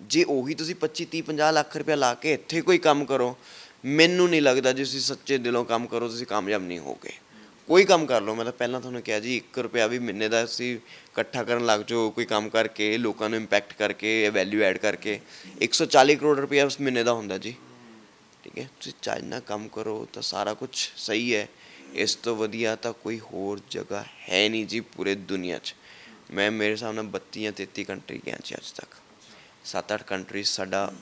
ਜੇ ਉਹੀ ਤੁਸੀਂ 25 30 50 ਲੱਖ ਰੁਪਏ ਲਾ ਕੇ ਇੱਥੇ ਕੋਈ ਕੰਮ ਕਰੋ ਮੈਨੂੰ ਨਹੀਂ ਲੱਗਦਾ ਜੇ ਤੁਸੀਂ ਸੱਚੇ ਦਿਲੋਂ ਕੰਮ ਕਰੋ ਤੁਸੀਂ ਕਾਮਯਾਬ ਨਹੀਂ ਹੋਗੇ। ਕੋਈ ਕੰਮ ਕਰ ਲਓ। ਮੈਂ ਤਾਂ ਪਹਿਲਾਂ ਤੁਹਾਨੂੰ ਕਿਹਾ ਜੀ 1 ਰੁਪਿਆ ਵੀ ਮਹੀਨੇ ਦਾ ਤੁਸੀਂ ਇਕੱਠਾ ਕਰਨ ਲੱਗ ਜਾਓ, ਕੋਈ ਕੰਮ ਕਰਕੇ, ਲੋਕਾਂ ਨੂੰ ਇੰਪੈਕਟ ਕਰਕੇ ਵੈਲਿਊ ਐਡ ਕਰਕੇ 140 ਕਰੋੜ ਰੁਪਇਆ ਉਸ ਮਹੀਨੇ ਦਾ ਹੁੰਦਾ ਜੀ। ਠੀਕ ਹੈ? ਤੁਸੀਂ ਚੱਜ ਕੰਮ ਕਰੋ ਤਾਂ ਸਾਰਾ ਕੁਝ ਸਹੀ ਹੈ। ਇਸ ਤੋਂ ਵਧੀਆ ਤਾਂ ਕੋਈ ਹੋਰ ਜਗ੍ਹਾ ਹੈ ਨਹੀਂ ਜੀ ਪੂਰੇ ਦੁਨੀਆ 'ਚ। ਮੈਂ, ਮੇਰੇ ਸਾਹਮਣੇ 32 ਜਾਂ 33 ਕੰਟਰੀ ਗਿਆ ਜੀ ਅੱਜ ਤੱਕ। 7-8 ਕੰਟਰੀ ਸਾਡਾ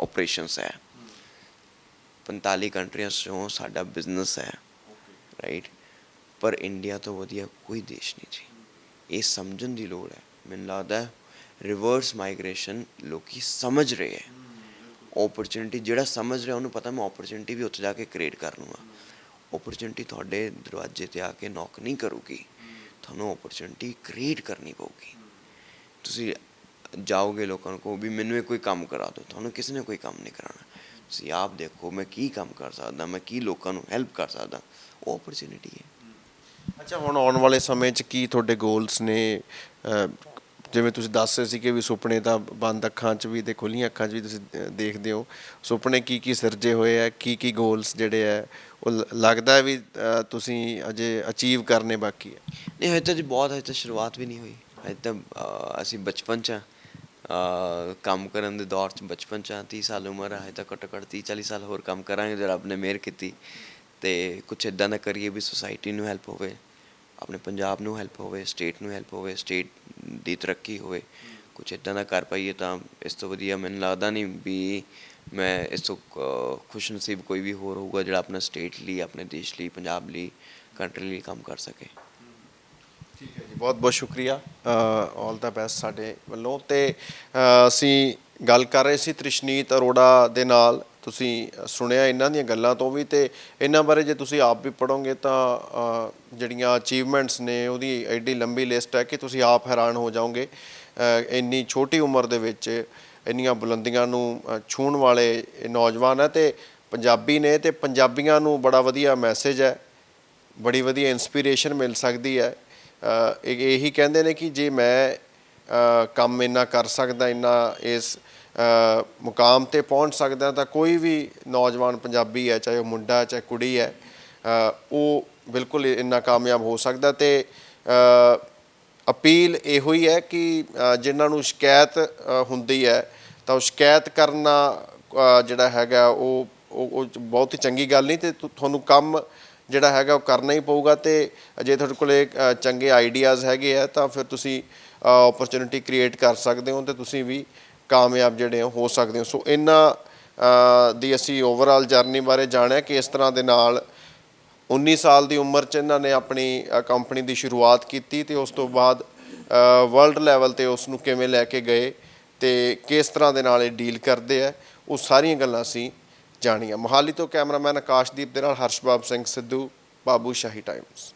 ਆਪਰੇਸ਼ਨਸ ਹੈ। 45 ਕੰਟਰੀਆਂ ਚੋਂ ਸਾਡਾ ਬਿਜ਼ਨਸ ਹੈ। ਰਾਈਟ ਪਰ ਇੰਡੀਆ ਤੋਂ ਵਧੀਆ ਕੋਈ ਦੇਸ਼ ਨਹੀਂ ਜੀ। ਇਹ ਸਮਝਣ ਦੀ ਲੋੜ ਹੈ। ਮੈਨੂੰ ਲੱਗਦਾ ਰਿਵਰਸ ਮਾਈਗ੍ਰੇਸ਼ਨ ਲੋਕੀ ਸਮਝ ਰਹੇ ਹੈ। ਓਪਰਚੁਨਿਟੀ ਜਿਹੜਾ ਸਮਝ ਰਿਹਾ ਉਹਨੂੰ ਪਤਾ ਮੈਂ ਓਪਰਚੁਨਿਟੀ ਵੀ ਉੱਥੇ ਜਾ ਕੇ ਕ੍ਰੀਏਟ ਕਰ ਲੂੰਗਾ। ਓਪਰਚੁਨਿਟੀ ਤੁਹਾਡੇ ਦਰਵਾਜ਼ੇ ਤੇ ਆ ਕੇ ਨੌਕ ਨਹੀਂ ਕਰੂਗੀ। ਤੁਹਾਨੂੰ ਓਪਰਚੁਨਿਟੀ ਕ੍ਰੀਏਟ ਕਰਨੀ ਪਊਗੀ। ਤੁਸੀਂ ਜਾਓਗੇ ਲੋਕਾਂ ਨੂੰ ਕਹੋ ਵੀ ਮੈਨੂੰ ਇਹ ਕੋਈ ਕੰਮ ਕਰਾ ਦਿਓ। ਤੁਹਾਨੂੰ ਕਿਸੇ ਨੇ ਕੋਈ ਕੰਮ ਨਹੀਂ ਕਰਾਉਣਾ। ਤੁਸੀਂ ਆਪ ਦੇਖੋ ਮੈਂ ਕੀ ਕੰਮ ਕਰ ਸਕਦਾ, ਮੈਂ ਕੀ ਲੋਕਾਂ ਨੂੰ ਹੈਲਪ ਕਰ ਸਕਦਾ। ਉਹ ਓਪਰਚੁਨਿਟੀ ਹੈ। ਅੱਛਾ ਹੁਣ ਆਉਣ ਵਾਲੇ ਸਮੇਂ 'ਚ ਕੀ ਤੁਹਾਡੇ ਗੋਲਸ ਨੇ? ਜਿਵੇਂ ਤੁਸੀਂ ਦੱਸ ਰਹੇ ਸੀ ਕਿ ਵੀ ਸੁਪਨੇ ਤਾਂ ਬੰਦ ਅੱਖਾਂ 'ਚ ਵੀ ਤੇ ਖੁੱਲੀਆਂ ਅੱਖਾਂ 'ਚ ਵੀ ਤੁਸੀਂ ਦੇਖਦੇ ਹੋ। ਸੁਪਨੇ ਕੀ ਕੀ ਸਿਰਜੇ ਹੋਏ ਆ? ਕੀ ਕੀ ਗੋਲਸ ਜਿਹੜੇ ਆ ਉਹ ਲ- ਲੱਗਦਾ ਵੀ ਤੁਸੀਂ ਅਜੇ ਅਚੀਵ ਕਰਨੇ ਬਾਕੀ ਹੈ ਨਹੀਂ ਹਜੇ ਤਾਂ ਜੀ ਬਹੁਤ ਹਜੇ ਤਾਂ ਸ਼ੁਰੂਆਤ ਵੀ ਨਹੀਂ ਹੋਈ। ਹਜੇ ਤਾਂ ਅਸੀਂ ਬਚਪਨ ਚ ਹਾਂ। ਕੰਮ ਕਰਨ ਦੇ ਦੌਰ ਚ ਬਚਪਨ ਚ ਹਾਂ, 30 ਸਾਲ ਉਮਰ ਹੈ ਹਜੇ ਤਾਂ ਘੱਟੋ ਘੱਟ 30 40 ਸਾਲ ਹੋਰ ਕੰਮ ਕਰਾਂਗੇ ਜੇ ਰੱਬ ਨੇ ਮਿਹਰ ਕੀਤੀ। ਤੇ ਕੁਝ ਇਦਾਂ ਦਾ ਕਰੀਏ ਵੀ ਸੁਸਾਇਟੀ ਨੂੰ ਹੈਲਪ ਹੋਵੇ। ਆਪਣੇ ਪੰਜਾਬ ਨੂੰ ਹੈਲਪ ਹੋਵੇ ਸਟੇਟ ਨੂੰ ਹੈਲਪ ਹੋਵੇ ਸਟੇਟ ਦੀ ਤਰੱਕੀ ਹੋਵੇ ਕੁਝ ਇਦਾਂ ਦਾ ਕਰ ਪਾਈਏ ਤਾਂ ਇਸ ਤੋਂ ਵਧੀਆ ਮੈਨੂੰ ਲੱਗਦਾ ਨਹੀਂ ਵੀ ਮੈਂ ਇਸ ਤੋਂ ਅਹ, ਖੁਸ਼ ਨਸੀਬ ਕੋਈ ਵੀ ਹੋਰ ਹੋਊਗਾ ਜਿਹੜਾ ਆਪਣਾ ਸਟੇਟ ਲਈ ਆਪਣੇ ਦੇਸ਼ ਲਈ ਪੰਜਾਬ ਲਈ ਕੰਟਰੀ ਲਈ ਕੰਮ ਕਰ ਸਕੇ। ਠੀਕ ਹੈ ਜੀ ਬਹੁਤ ਬਹੁਤ ਸ਼ੁਕਰੀਆ ਆਲ ਦਾ ਬੈਸਟ ਸਾਡੇ ਵੱਲੋਂ ਤੇ ਅਸੀਂ ਗੱਲ ਕਰ ਰਹੇ ਸੀ ਤ੍ਰਿਸ਼ਨੀਤ ਅਰੋੜਾ ਦੇ ਨਾਲ ਤੁਸੀਂ ਸੁਣਿਆ ਇਹਨਾਂ ਦੀਆਂ ਗੱਲਾਂ ਤੋਂ ਵੀ ਤੇ ਇਹਨਾਂ ਬਾਰੇ ਜੇ ਤੁਸੀਂ ਆਪ ਵੀ ਪੜੋਗੇ ਤਾਂ ਜਿਹੜੀਆਂ ਅਚੀਵਮੈਂਟਸ ਨੇ ਉਹਦੀ ਐਡੀ ਲੰਬੀ ਲਿਸਟ ਹੈ ਕਿ ਤੁਸੀਂ ਆਪ ਹੈਰਾਨ ਹੋ ਜਾਓਗੇ। ਇੰਨੀ ਛੋਟੀ ਉਮਰ ਦੇ ਵਿੱਚ ਇੰਨੀਆਂ ਬੁਲੰਦੀਆਂ ਨੂੰ ਅ, ਛੂਹਣ ਵਾਲੇ ਨੌਜਵਾਨ ਹੈ ਤੇ ਪੰਜਾਬੀ ਨੇ ਤੇ ਪੰਜਾਬੀਆਂ ਨੂੰ ਬੜਾ ਵਧੀਆ ਮੈਸੇਜ ਹੈ। ਬੜੀ ਵਧੀਆ ਇਨਸਪੀਰੇਸ਼ਨ ਮਿਲ ਸਕਦੀ ਹੈ। ਇਹ ਇਹੀ ਕਹਿੰਦੇ ਨੇ ਕਿ ਜੇ ਮੈਂ ਕੰਮ ਇੰਨਾ ਕਰ ਸਕਦਾ ਇੰਨਾ ਇਸ ਮੁਕਾਮ ਤੇ ਪਹੁੰਚ ਸਕਦਾ ਤਾਂ ਕੋਈ ਵੀ ਨੌਜਵਾਨ ਪੰਜਾਬੀ ਹੈ ਚਾਹੇ ਉਹ ਮੁੰਡਾ ਚਾਹੇ ਕੁੜੀ ਹੈ ਉਹ ਬਿਲਕੁਲ ਇੰਨਾ ਕਾਮਯਾਬ ਹੋ ਸਕਦਾ ਤੇ ਅਪੀਲ ਇਹੋ ਹੀ ਹੈ ਕਿ ਅ, ਜਿਨ੍ਹਾਂ ਨੂੰ ਸ਼ਿਕਾਇਤ ਹੁੰਦੀ ਹੈ ਤਾਂ ਉਹ ਸ਼ਿਕਾਇਤ ਕਰਨਾ ਜਿਹੜਾ ਹੈਗਾ ਉਹ ਉਹ ਬਹੁਤ ਹੀ ਚੰਗੀ ਗੱਲ ਨਹੀਂ ਤੇ ਤੁਹਾਨੂੰ ਕੰਮ ਜਿਹੜਾ ਹੈਗਾ ਉਹ ਕਰਨਾ ਹੀ ਪਊਗਾ ਤੇ ਜੇ ਤੁਹਾਡੇ ਕੋਲੇ ਚੰਗੇ ਆਈਡੀਆਜ਼ ਹੈਗੇ ਆ ਤਾਂ ਫਿਰ ਤੁਸੀਂ ਓਪਰਚੁਨਿਟੀ ਕ੍ਰੀਏਟ ਕਰ ਸਕਦੇ ਹੋ ਤੇ ਤੁਸੀਂ ਵੀ ਕਾਮਯਾਬ ਜਿਹੜੇ ਹੋ ਸਕਦੇ ਹੋ। ਸੋ ਇਹਨਾਂ ਦੀ ਅਸੀਂ ਓਵਰਆਲ ਜਰਨੀ ਬਾਰੇ ਜਾਣਿਆ ਕਿ ਇਸ ਤਰ੍ਹਾਂ ਦੇ ਨਾਲ 19 ਸਾਲ ਦੀ ਉਮਰ 'ਚ ਇਹਨਾਂ ਨੇ ਆਪਣੀ ਕੰਪਨੀ ਦੀ ਸ਼ੁਰੂਆਤ ਕੀਤੀ ਤੇ ਉਸ ਤੋਂ ਬਾਅਦ ਵਰਲਡ ਲੈਵਲ ਤੇ ਉਸ ਨੂੰ ਕਿਵੇਂ ਲੈ ਕੇ ਗਏ ਤੇ ਕਿਸ ਤਰ੍ਹਾਂ ਦੇ ਨਾਲ ਇਹ ਡੀਲ ਕਰਦੇ ਆ, ਉਹ ਸਾਰੀਆਂ ਗੱਲਾਂ ਅਸੀਂ ਜਾਣੀਆਂ। ਮੋਹਾਲੀ ਤੋਂ ਕੈਮਰਾਮੈਨ ਆਕਾਸ਼ਦੀਪ ਦੇ ਨਾਲ ਹਰਸ਼ਬਾਬ ਸਿੰਘ ਸਿੱਧੂ, ਬਾਬੂ ਸ਼ਾਹੀ ਟਾਈਮਸ